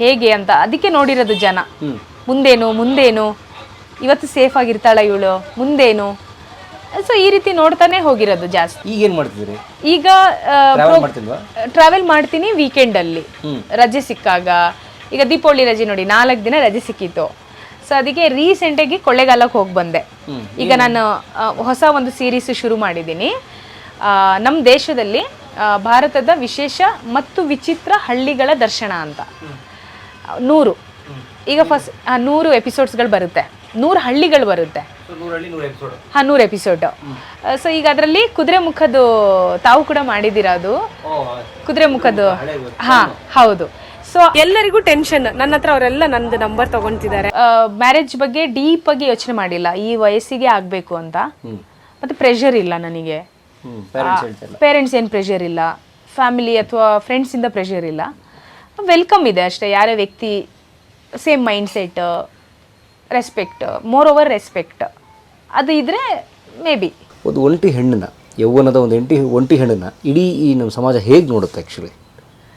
ಹೇಗೆ ಅಂತ. ಅದಕ್ಕೆ ನೋಡಿರೋದು ಜನ. ಮುಂದೇನು ಮುಂದೇನು. ಇವತ್ತು ಸೇಫ್ ಆಗಿರ್ತಾಳ ಇವಳು ಮುಂದೇನು. ಸೊ ಈ ರೀತಿ ನೋಡ್ತಾನೆ ಹೋಗಿರೋದು ಜಾಸ್ತಿ. ಈಗ ಏನ್ ಮಾಡ್ತಿದ್ರಿ ಈಗ ಟ್ರಾವೆಲ್ ಮಾಡ್ತೀನಿ ವೀಕೆಂಡ್ ಅಲ್ಲಿ. ರಜೆ ಸಿಕ್ಕಾಗ. ಈಗ ದೀಪಾವಳಿ ರಜೆ ನೋಡಿ ನಾಲ್ಕು ದಿನ ರಜೆ ಸಿಕ್ಕಿತ್ತು. ಸೊ ಅದಕ್ಕೆ ರೀಸೆಂಟಾಗಿ ಕೊಳ್ಳೆಗಾಲಕ್ಕೆ ಹೋಗಿ ಬಂದೆ. ಈಗ ನಾನು ಹೊಸ ಒಂದು ಸೀರೀಸ್ ಶುರು ಮಾಡಿದ್ದೀನಿ. ನಮ್ಮ ದೇಶದಲ್ಲಿ ಭಾರತದ ವಿಶೇಷ ಮತ್ತು ವಿಚಿತ್ರ ಹಳ್ಳಿಗಳ ದರ್ಶನ ಅಂತ. ನೂರು. ಈಗ ಫಸ್ಟ್ ನೂರು ಎಪಿಸೋಡ್ಸ್ಗಳು ಬರುತ್ತೆ. ನೂರು ಹಳ್ಳಿಗಳು ಬರುತ್ತೆ. ಹಾ ನೂರು ಎಪಿಸೋಡ್ ಸೊ ಈಗ ಅದರಲ್ಲಿ ಕುದುರೆ ಮುಖದ್ದು ತಾವು ಕೂಡ ಮಾಡಿದ್ದೀರಾ ಅದು? ಕುದುರೆ ಮುಖದ್ದು. ಹಾ ಹೌದು. ಸೊ ಎಲ್ಲರಿಗೂ ಟೆನ್ಷನ್ ನನ್ನ ಹತ್ರ ಅವರೆಲ್ಲ ನಂದು ನಂಬರ್ ತಗೊಂತಿದ್ದಾರೆ ಮ್ಯಾರೇಜ್ ಬಗ್ಗೆ ಡೀಪ್ ಆಗಿ ಯೋಚನೆ ಮಾಡಿಲ್ಲ. ಈ ವಯಸ್ಸಿಗೆ ಆಗಬೇಕು ಅಂತ. ಮತ್ತೆ ಪ್ರೆಷರ್ ಇಲ್ಲ ನನಗೆ. ಪೇರೆಂಟ್ಸ್ ಹೇಳ್ತಾರೆ. ಪೇರೆಂಟ್ಸ್ ಏನು ಪ್ರೆಷರ್ ಇಲ್ಲ. ಫ್ಯಾಮಿಲಿ ಅಥವಾ ಫ್ರೆಂಡ್ಸಿಂದ ಪ್ರೆಷರ್ ಇಲ್ಲ. ವೆಲ್ಕಮ್ ಇದೆ ಅಷ್ಟೇ. ಯಾರೇ ವ್ಯಕ್ತಿ same mindset respect more over respect ಅದು ಇದ್ರೆ ಮೇ ಬಿ ಒಂದು ಒಂಟಿ ಹೆಣ್ಣನ್ನ ಯೌವನದ ಒಂದು ಎಂಟಿ ಒಂಟಿ ಹೆಣ್ಣನ್ನ ಇಡೀ ಈ ನಮ್ಮ ಸಮಾಜ ಹೇಗೆ ನೋಡುತ್ತೆ actually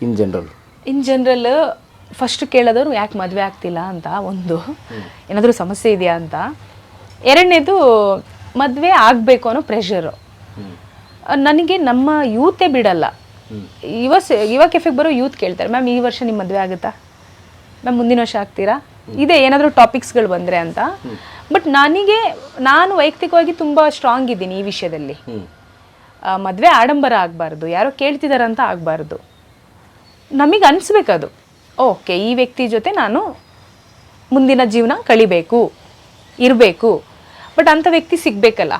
in general in general first ಕೇಳೋದವ್ರು ಯಾಕೆ ಮದುವೆ ಆಗ್ತಿಲ್ಲ ಅಂತ ಒಂದು ಏನಾದರೂ ಸಮಸ್ಯೆ ಇದೆಯಾ ಅಂತ. ಎರಡನೇದು ಮದುವೆ ಆಗಬೇಕು ಅನ್ನೋ ಪ್ರೆಷರು ನನಗೆ ನಮ್ಮ ಯೂತೇ ಬಿಡಲ್ಲ. ಯುವ ಸ- ಯುವ ಕೆಫೆಗೆ ಬರೋ ಯೂತ್ ಕೇಳ್ತಾರೆ ಮ್ಯಾಮ್ ಈ ವರ್ಷ ನಿಮ್ಮ ಮದುವೆ ಆಗುತ್ತಾ? ಮ್ಯಾಮ್ ಮುಂದಿನ ವರ್ಷ ಆಗ್ತೀರಾ? ಇದೆ ಏನಾದರೂ ಟಾಪಿಕ್ಸ್ಗಳು ಬಂದರೆ ಅಂತ. ಬಟ್ ನನಗೆ ನಾನು ವೈಯಕ್ತಿಕವಾಗಿ ತುಂಬ ಸ್ಟ್ರಾಂಗ್ ಇದ್ದೀನಿ ಈ ವಿಷಯದಲ್ಲಿ. ಮದುವೆ ಆಡಂಬರ ಆಗಬಾರ್ದು ಯಾರೋ ಕೇಳ್ತಿದಾರಂತ ಆಗಬಾರ್ದು. ನಮಗೆ ಅನಿಸ್ಬೇಕದು. ಓಕೆ ಈ ವ್ಯಕ್ತಿ ಜೊತೆ ನಾನು ಮುಂದಿನ ಜೀವನ ಕಳಿಬೇಕು ಇರಬೇಕು. ಬಟ್ ಅಂಥ ವ್ಯಕ್ತಿ ಸಿಗಬೇಕಲ್ಲ.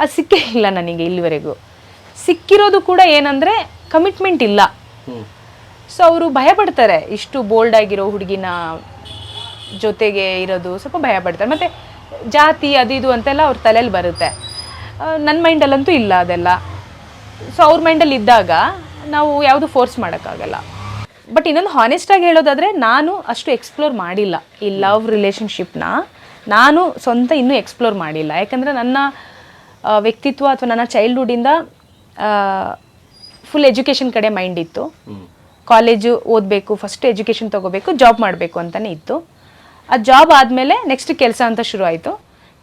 ಅದು ಸಿಕ್ಕೇ ಇಲ್ಲ ನನಗೆ ಇಲ್ಲಿವರೆಗೂ. ಸಿಕ್ಕಿರೋದು ಕೂಡ ಏನಂದರೆ ಕಮಿಟ್ಮೆಂಟ್ ಇಲ್ಲ. ಸೊ ಅವರು ಭಯ ಪಡ್ತಾರೆ ಇಷ್ಟು ಬೋಲ್ಡ್ ಆಗಿರೋ ಹುಡುಗಿನ ಜೊತೆಗೆ ಇರೋದು ಸ್ವಲ್ಪ ಭಯ ಪಡ್ತಾರೆ ಮತ್ತು ಜಾತಿ ಅದು ಇದು ಅಂತೆಲ್ಲ ಅವ್ರ ತಲೆಯಲ್ಲಿ ಬರುತ್ತೆ. ನನ್ನ ಮೈಂಡಲ್ಲಂತೂ ಇಲ್ಲ ಅದೆಲ್ಲ. ಸೊ ಅವ್ರ ಮೈಂಡಲ್ಲಿ ಇದ್ದಾಗ ನಾವು ಯಾವುದು ಫೋರ್ಸ್ ಮಾಡೋಕ್ಕಾಗಲ್ಲ. ಬಟ್ ಇನ್ನೊಂದು ಹಾನೆಸ್ಟಾಗಿ ಹೇಳೋದಾದರೆ ನಾನು ಅಷ್ಟು ಎಕ್ಸ್ಪ್ಲೋರ್ ಮಾಡಿಲ್ಲ ಈ ಲವ್ ರಿಲೇಷನ್ಶಿಪ್ನ ನಾನು ಸ್ವಂತ ಇನ್ನೂ ಎಕ್ಸ್ಪ್ಲೋರ್ ಮಾಡಿಲ್ಲ. ಯಾಕಂದರೆ ನನ್ನ ವ್ಯಕ್ತಿತ್ವ ಅಥವಾ ನನ್ನ ಚೈಲ್ಡ್ಹುಡ್ಡಿಂದ ಫುಲ್ ಎಜುಕೇಷನ್ ಕಡೆ ಮೈಂಡ್ ಇತ್ತು. ಕಾಲೇಜು ಓದಬೇಕು ಫಸ್ಟ್ ಎಜುಕೇಷನ್ ತೊಗೋಬೇಕು ಜಾಬ್ ಮಾಡಬೇಕು ಅಂತಲೇ ಇತ್ತು. ಆ ಜಾಬ್ ಆದಮೇಲೆ ನೆಕ್ಸ್ಟ್ ಕೆಲಸ ಅಂತ ಶುರು ಆಯಿತು.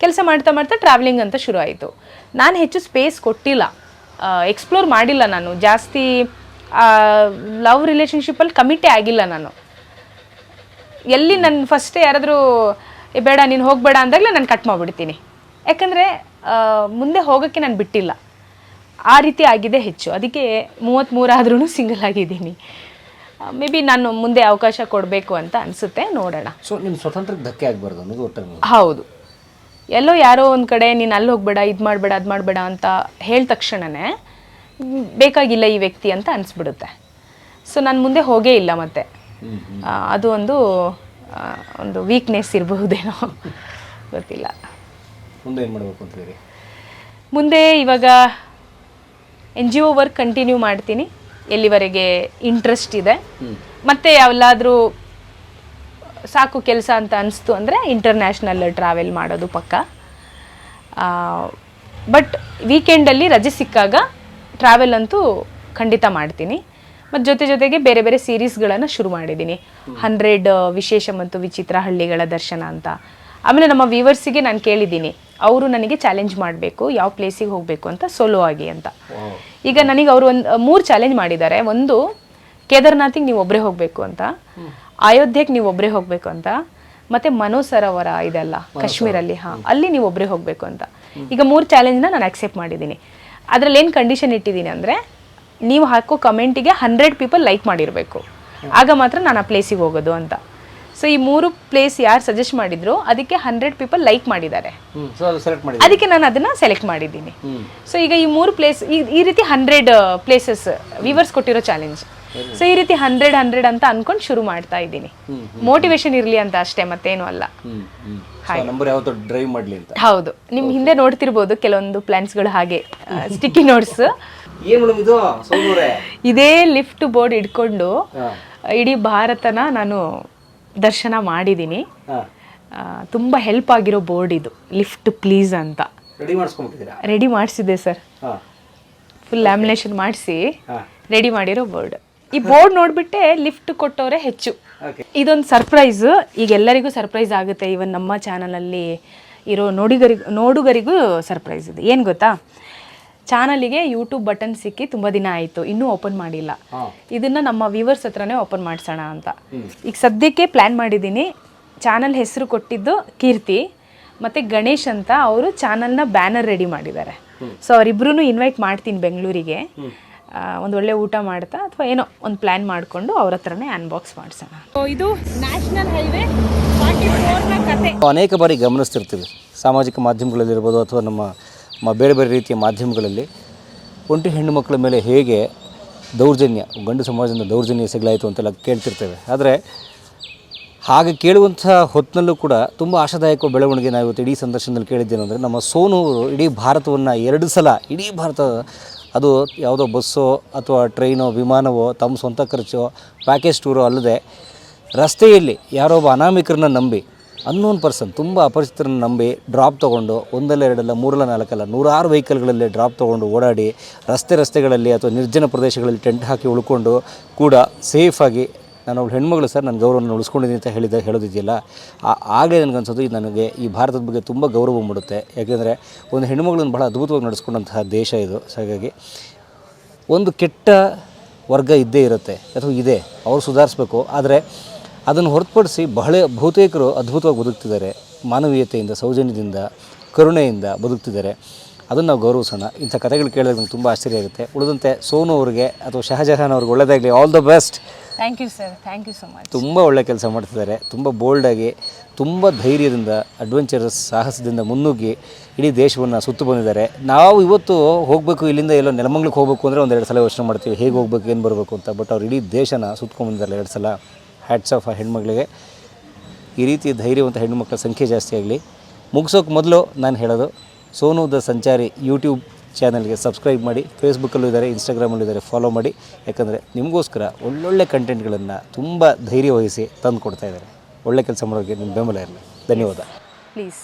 ಕೆಲಸ ಮಾಡ್ತಾ ಮಾಡ್ತಾ ಟ್ರಾವೆಲಿಂಗ್ ಅಂತ ಶುರು ಆಯಿತು. ನಾನು ಹೆಚ್ಚು ಸ್ಪೇಸ್ ಕೊಟ್ಟಿಲ್ಲ. ಎಕ್ಸ್ಪ್ಲೋರ್ ಮಾಡಿಲ್ಲ ನಾನು. ಜಾಸ್ತಿ ಲವ್ ರಿಲೇಷನ್ಶಿಪ್ಪಲ್ಲಿ ಕಮಿಟೇ ಆಗಿಲ್ಲ ನಾನು. ಎಲ್ಲಿ ನನ್ನ ಫಸ್ಟ್ ಯಾರಾದರೂ "ಏ, ಬೇಡ ನೀನು ಹೋಗಬೇಡ ಅಂದಾಗಲೇ ನಾನು ಕಟ್ ಮಾಡಿಬಿಡ್ತೀನಿ. ಯಾಕಂದರೆ ಮುಂದೆ ಹೋಗೋಕ್ಕೆ ನಾನು ಬಿಟ್ಟಿಲ್ಲ. ಆ ರೀತಿ ಆಗಿದೆ ಹೆಚ್ಚು. ಅದಕ್ಕೆ ಮೂವತ್ತ್ಮೂರಾದ್ರೂ ಸಿಂಗಲ್ ಆಗಿದ್ದೀನಿ. ಮೇ ಬಿ ನಾನು ಮುಂದೆ ಅವಕಾಶ ಕೊಡಬೇಕು ಅಂತ ಅನಿಸುತ್ತೆ ನೋಡೋಣ. ಸೊ ನಿಮ್ಮ ಸ್ವತಂತ್ರಕ್ಕೆ ಧಕ್ಕೆ ಆಗಬಾರ್ದು ಅನ್ನೋದು ಹೌದು. ಎಲ್ಲೋ ಯಾರೋ ಒಂದು ಕಡೆ ನೀನು ಅಲ್ಲಿ ಹೋಗಬೇಡ ಇದು ಮಾಡಬೇಡ ಅದು ಮಾಡಬೇಡ ಅಂತ ಹೇಳಿದ ತಕ್ಷಣವೇ ಬೇಕಾಗಿಲ್ಲ ಈ ವ್ಯಕ್ತಿ ಅಂತ ಅನಿಸ್ಬಿಡುತ್ತೆ. ಸೊ ನಾನು ಮುಂದೆ ಹೋಗೇ ಇಲ್ಲ ಮತ್ತೆ. ಅದು ಒಂದು ಒಂದು ವೀಕ್ನೆಸ್ ಇರಬಹುದೇನೋ ಗೊತ್ತಿಲ್ಲ. ಮುಂದೆ ಏನು ಮಾಡಬೇಕು ಅಂತಿದ್ದೀರಿ ಮುಂದೆ ಇವಾಗ N G O work continue ಮಾಡ್ತೀನಿ. ಎಲ್ಲಿವರೆಗೆ ಇಂಟ್ರೆಸ್ಟ್ ಇದೆ. ಮತ್ತೆ ಯಾವೆಲ್ಲಾದರೂ ಸಾಕು ಕೆಲಸ ಅಂತ ಅನಿಸ್ತು ಅಂದರೆ ಇಂಟರ್ನ್ಯಾಷನಲ್ ಟ್ರಾವೆಲ್ ಮಾಡೋದು ಪಕ್ಕ. ಬಟ್ ವೀಕೆಂಡಲ್ಲಿ ರಜೆ ಸಿಕ್ಕಾಗ ಟ್ರಾವೆಲ್ ಅಂತೂ ಖಂಡಿತ ಮಾಡ್ತೀನಿ. ಮತ್ತು ಜೊತೆ ಜೊತೆಗೆ ಬೇರೆ ಬೇರೆ ಸೀರೀಸ್ಗಳನ್ನು ಶುರು ಮಾಡಿದ್ದೀನಿ ಹಂಡ್ರೆಡ್ ವಿಶೇಷ ಮತ್ತು ವಿಚಿತ್ರ ಹಳ್ಳಿಗಳ ದರ್ಶನ ಅಂತ. ಆಮೇಲೆ ನಮ್ಮ ವ್ಯೂವರ್ಸಿಗೆ ನಾನು ಕೇಳಿದ್ದೀನಿ ಅವರು ನನಗೆ ಚಾಲೆಂಜ್ ಮಾಡಬೇಕು ಯಾವ ಪ್ಲೇಸಿಗೆ ಹೋಗಬೇಕು ಅಂತ ಸೋಲೋ ಆಗಿ ಅಂತ. ಈಗ ನನಗೆ ಅವರು ಒಂದು ಮೂರು ಚಾಲೆಂಜ್ ಮಾಡಿದ್ದಾರೆ. ಒಂದು ಕೇದಾರ್ನಾಥಿಗೆ ನೀವು ಒಬ್ಬರೇ ಹೋಗಬೇಕು ಅಂತ. ಅಯೋಧ್ಯೆಗೆ ನೀವು ಒಬ್ಬರೇ ಹೋಗಬೇಕು ಅಂತ ಮತ್ತೆ ಮನೋ ಸರೋವರ ಇದೆಲ್ಲ ಕಾಶ್ಮೀರಲ್ಲಿ ಹಾ ಅಲ್ಲಿ ನೀವು ಒಬ್ಬರೇ ಹೋಗಬೇಕು ಅಂತ. ಈಗ ಮೂರು ಚಾಲೆಂಜ್ನ ನಾನು ಅಕ್ಸೆಪ್ಟ್ ಮಾಡಿದ್ದೀನಿ. ಅದರಲ್ಲಿ ಏನು ಕಂಡೀಷನ್ ಇಟ್ಟಿದ್ದೀನಿ ಅಂದರೆ ನೀವು ಹಾಕೋ ಕಮೆಂಟಿಗೆ ಹಂಡ್ರೆಡ್ ಪೀಪಲ್ ಲೈಕ್ ಮಾಡಿರಬೇಕು. ಆಗ ಮಾತ್ರ ನಾನು ಆ ಪ್ಲೇಸಿಗೆ ಹೋಗೋದು ಅಂತ. ಸೊ ಈ ಮೂರು ಪ್ಲೇಸ್ ಯಾರು ಸಜೆಸ್ಟ್ ಮಾಡಿದ್ರು ಅದಕ್ಕೆ ಹಂಡ್ರೆಡ್ ಪೀಪಲ್ ಲೈಕ್ ಮಾಡಿದ್ದಾರೆ. ಅದಕ್ಕೆ ನಾನು ಅದನ್ನ ಸೆಲೆಕ್ಟ್ ಮಾಡಿದ್ದೀನಿ. ಸೊ ಈಗ ಈ ಮೂರು ಪ್ಲೇಸ್ ಈ ರೀತಿ ಹಂಡ್ರೆಡ್ ಪ್ಲೇಸಸ್ ವಿವರ್ಸ್ ಕೊಟ್ಟಿರೋ ಚಾಲೆಂಜ್ ಸೊ ಈ ರೀತಿ ಹಂಡ್ರೆಡ್ ಹಂಡ್ರೆಡ್ ಅಂತ ಅನ್ಕೊಂಡು ಶುರು ಮಾಡ್ತಾ ಇದ್ದೀನಿ. ಮೋಟಿವೇಶನ್ ಇರಲಿ ಅಂತ ಅಷ್ಟೇ ಮತ್ತೇನು ಅಲ್ಲ. ಡ್ರೈವ್ ಮಾಡಲಿ ಅಂತ. ಹೌದು. ನಿಮ್ ಹಿಂದೆ ನೋಡ್ತಿರ್ಬೋದು ಕೆಲವೊಂದು ಪ್ಲಾನ್ಸ್ಗಳು ಹಾಗೆ ಸ್ಟಿಕ್ಕಿ ನೋಟ್ಸ್ ಇದೇ? ಲಿಫ್ಟ್ ಬೋರ್ಡ್ ಇಟ್ಕೊಂಡು ಇಡೀ ಭಾರತನ ನಾನು ದರ್ಶನ ಮಾಡಿದ್ದೀನಿ ತುಂಬ ಹೆಲ್ಪ್ ಆಗಿರೋ ಬೋರ್ಡ್ ಇದು ಲಿಫ್ಟ್ ಪ್ಲೀಸ್ ಅಂತ. ರೆಡಿ ಮಾಡಿಸಿದೆ ರೆಡಿ ಸರ್ ಫುಲ್ ಲ್ಯಾಮಿನೇಷನ್ ಮಾಡಿಸಿ ರೆಡಿ ಮಾಡಿರೋ ಬೋರ್ಡ್ ಈ ಬೋರ್ಡ್ ನೋಡ್ಬಿಟ್ಟೆ ಲಿಫ್ಟ್ ಕೊಟ್ಟವರೇ ಹೆಚ್ಚು. ಇದೊಂದು ಸರ್ಪ್ರೈಸ್ ಈಗ ಎಲ್ಲರಿಗೂ ಸರ್ಪ್ರೈಸ್ ಆಗುತ್ತೆ. ಇವನ್ ನಮ್ಮ ಚಾನಲಲ್ಲಿ ಇರೋ ನೋಡಿಗರಿಗೂ ನೋಡುಗರಿಗೂ ಸರ್ಪ್ರೈಸ್ ಇದೆ. ಏನು ಗೊತ್ತಾ? ಚಾನಲಿಗೆ ಯೂಟ್ಯೂಬ್ ಬಟನ್ ಸಿಕ್ಕಿ ತುಂಬ ದಿನ ಆಯಿತು ಇನ್ನೂ ಓಪನ್ ಮಾಡಿಲ್ಲ. ಇದನ್ನ ನಮ್ಮ ವ್ಯೂವರ್ಸ್ ಹತ್ರನೇ ಓಪನ್ ಮಾಡಿಸೋಣ ಅಂತ. ಈಗ ಸದ್ಯಕ್ಕೆ ಪ್ಲ್ಯಾನ್ ಮಾಡಿದ್ದೀನಿ ಚಾನಲ್ ಹೆಸರು ಕೊಟ್ಟಿದ್ದು ಕೀರ್ತಿ ಮತ್ತೆ ಗಣೇಶ್ ಅಂತ ಅವರು ಚಾನಲ್ನ ಬ್ಯಾನರ್ ರೆಡಿ ಮಾಡಿದ್ದಾರೆ. ಸೊ ಅವರಿಬ್ರು ಇನ್ವೈಟ್ ಮಾಡ್ತೀನಿ ಬೆಂಗಳೂರಿಗೆ. ಒಂದು ಒಳ್ಳೆ ಊಟ ಮಾಡ್ತಾ ಅಥವಾ ಏನೋ ಒಂದು ಪ್ಲ್ಯಾನ್ ಮಾಡಿಕೊಂಡು ಅವ್ರ ಹತ್ರನೇ ಅನ್ಬಾಕ್ಸ್ ಮಾಡಿಸೋಣ. ಇದು ನ್ಯಾಷನಲ್ ಹೈವೇ ಫಾರ್ಟಿ ಫೋರ್ನ ಕತೆ. ಅನೇಕ ಬಾರಿ ಗಮನಿಸ್ತಿರ್ತೀವಿ. ಸಾಮಾಜಿಕ ಮಾಧ್ಯಮಗಳಲ್ಲಿರ್ಬೋದು ಅಥವಾ ನಮ್ಮ ಮ, ಬೇರೆ ಬೇರೆ ರೀತಿಯ ಮಾಧ್ಯಮಗಳಲ್ಲಿ ಒಂಟಿ ಹೆಣ್ಣು ಮಕ್ಕಳ ಮೇಲೆ ಹೇಗೆ ದೌರ್ಜನ್ಯ, ಗಂಡು ಸಮಾಜದಿಂದ ದೌರ್ಜನ್ಯ ಸಿಗಲಾಯಿತು ಅಂತೆಲ್ಲ ಕೇಳ್ತಿರ್ತೇವೆ. ಆದರೆ ಹಾಗೆ ಕೇಳುವಂಥ ಹೊತ್ತಿನಲ್ಲೂ ಕೂಡ ತುಂಬ ಆಶಾದಾಯಕ ಬೆಳವಣಿಗೆ ನಾವು ಇವತ್ತು ಇಡೀ ಸಂದರ್ಶನದಲ್ಲಿ ಕೇಳಿದ್ದೇನೆ ಅಂದರೆ ನಮ್ಮ ಸೋನು ಇಡೀ ಭಾರತವನ್ನು ಎರಡು ಸಲ, ಇಡೀ ಭಾರತ ಅದು ಯಾವುದೋ ಬಸ್ಸೋ ಅಥವಾ ಟ್ರೈನೋ, ವಿಮಾನವೋ, ತಮ್ಮ ಸ್ವಂತ ಖರ್ಚೋ ಪ್ಯಾಕೇಜ್ ಟೂರೋ ಅಲ್ಲದೆ ರಸ್ತೆಯಲ್ಲಿ ಯಾರೋ ಒಬ್ಬ ಅನಾಮಿಕರನ್ನ ನಂಬಿ ಅನ್ನೋನ್ ಪರ್ಸನ್ ತುಂಬ ಅಪರಿಚಿತರನ್ನು ನಂಬಿ ಡ್ರಾಪ್ ತೊಗೊಂಡು ಒಂದಲ್ಲ, ಎರಡಲ್ಲ, ಮೂರಲ್ಲ, ನಾಲ್ಕಲ್ಲ, ನೂರಾರು ವೆಹಿಕಲ್ಗಳಲ್ಲಿ ಡ್ರಾಪ್ ತೊಗೊಂಡು ಓಡಾಡಿ ರಸ್ತೆ ರಸ್ತೆಗಳಲ್ಲಿ ಅಥವಾ ನಿರ್ಜನ ಪ್ರದೇಶಗಳಲ್ಲಿ ಟೆಂಟ್ ಹಾಕಿ ಉಳ್ಕೊಂಡು ಕೂಡ ಸೇಫಾಗಿ ನಾನು ಅವಳು ಹೆಣ್ಮಗಳು ಸರ್ ನನ್ನ ಗೌರವವನ್ನು ಉಳಿಸ್ಕೊಂಡಿದ್ದೀನಿ ಅಂತ ಹೇಳಿದ, ಹೇಳೋದಿದೆಯಲ್ಲ ಆಗಲೇ ನನಗನ್ಸೋದು ಇದು ನನಗೆ ಈ ಭಾರತದ ಬಗ್ಗೆ ತುಂಬ ಗೌರವ ಮೂಡುತ್ತೆ. ಯಾಕೆಂದರೆ ಒಂದು ಹೆಣ್ಮಗಳನ್ನು ಬಹಳ ಅದ್ಭುತವಾಗಿ ನಡೆಸ್ಕೊಂಡಂತಹ ದೇಶ ಇದು. ಹಾಗಾಗಿ ಒಂದು ಕೆಟ್ಟ ವರ್ಗ ಇದ್ದೇ ಇರುತ್ತೆ, ಅಥವಾ ಇದೆ, ಅವರು ಸುಧಾರಿಸ್ಬೇಕು. ಆದರೆ ಅದನ್ನು ಹೊರತುಪಡಿಸಿ ಬಹಳ ಬಹುತೇಕರು ಅದ್ಭುತವಾಗಿ ಬದುಕ್ತಿದ್ದಾರೆ. ಮಾನವೀಯತೆಯಿಂದ ಸೌಜನ್ಯದಿಂದ ಕರುಣೆಯಿಂದ ಬದುಕ್ತಿದ್ದಾರೆ. ಅದನ್ನು ನಾವು ಗೌರವಿಸೋಣ. ಇಂಥ ಕಥೆಗಳು ಕೇಳಿದ್ರೆ ನಮ್ಗೆ ತುಂಬ ಆಶ್ಚರ್ಯ ಆಗುತ್ತೆ. ಉಳಿದಂತೆ ಸೋನು ಅವರಿಗೆ ಅಥವಾ ಶಹಜಹಾನ್ ಅವ್ರಿಗೆ ಒಳ್ಳೆಯದಾಗಲಿ all the best thank you sir thank you so much ತುಂಬ ಒಳ್ಳೆ ಕೆಲಸ ಮಾಡ್ತಿದ್ದಾರೆ. ತುಂಬ ಬೋಲ್ಡಾಗಿ ತುಂಬ ಧೈರ್ಯದಿಂದ ಅಡ್ವೆಂಚರಸ್ ಸಾಹಸದಿಂದ ಮುನ್ನುಗ್ಗಿ ಇಡೀ ದೇಶವನ್ನು ಸುತ್ತು ಬಂದಿದ್ದಾರೆ. ನಾವು ಇವತ್ತು ಹೋಗಬೇಕು ಇಲ್ಲಿಂದ ಎಲ್ಲೋ ನೆಲಮಂಗ್ಲಕ್ಕೆ ಹೋಗಬೇಕು ಅಂದರೆ ಒಂದೆರಡು ಸಲ ಯೋಚನೆ ಮಾಡ್ತೀವಿ. ಹೇಗೆ ಹೋಗ್ಬೇಕು ಏನು ಬರಬೇಕು ಅಂತ. ಬಟ್ ಅವ್ರು ಇಡೀ ದೇಶನ ಸುತ್ಕೊಂಡ್ಬಂದಿದ್ದಾರೆ ಎರಡು ಸಲ. ಹ್ಯಾಟ್ಸ್ ಆಫ್ ಆ ಹೆಣ್ಮಗಳಿಗೆ. ಈ ರೀತಿ ಧೈರ್ಯವಂತ ಹೆಣ್ಣುಮಕ್ಕಳ ಸಂಖ್ಯೆ ಜಾಸ್ತಿ ಆಗಲಿ. ಮುಗಿಸೋಕೆ ಮೊದಲು ನಾನು ಹೇಳೋದು, ಸೋನು ದ ಸಂಚಾರಿ ಯೂಟ್ಯೂಬ್ ಚಾನಲ್ಗೆ ಸಬ್ಸ್ಕ್ರೈಬ್ ಮಾಡಿ ಫೇಸ್ಬುಕ್ಕಲ್ಲೂ ಇದ್ದಾರೆ ಇನ್ಸ್ಟಾಗ್ರಾಮಲ್ಲೂ ಇದ್ದಾರೆ ಫಾಲೋ ಮಾಡಿ. ಯಾಕಂದರೆ ನಿಮಗೋಸ್ಕರ ಒಳ್ಳೊಳ್ಳೆ ಕಂಟೆಂಟ್ಗಳನ್ನು ತುಂಬ ಧೈರ್ಯ ವಹಿಸಿ ತಂದು ಕೊಡ್ತಾ ಇದ್ದಾರೆ. ಒಳ್ಳೆ ಕೆಲಸ ಮಾಡೋರಿಗೆ ನಿಮ್ಮ ಬೆಂಬಲ ಇರಲಿ. ಧನ್ಯವಾದ. ಪ್ಲೀಸ್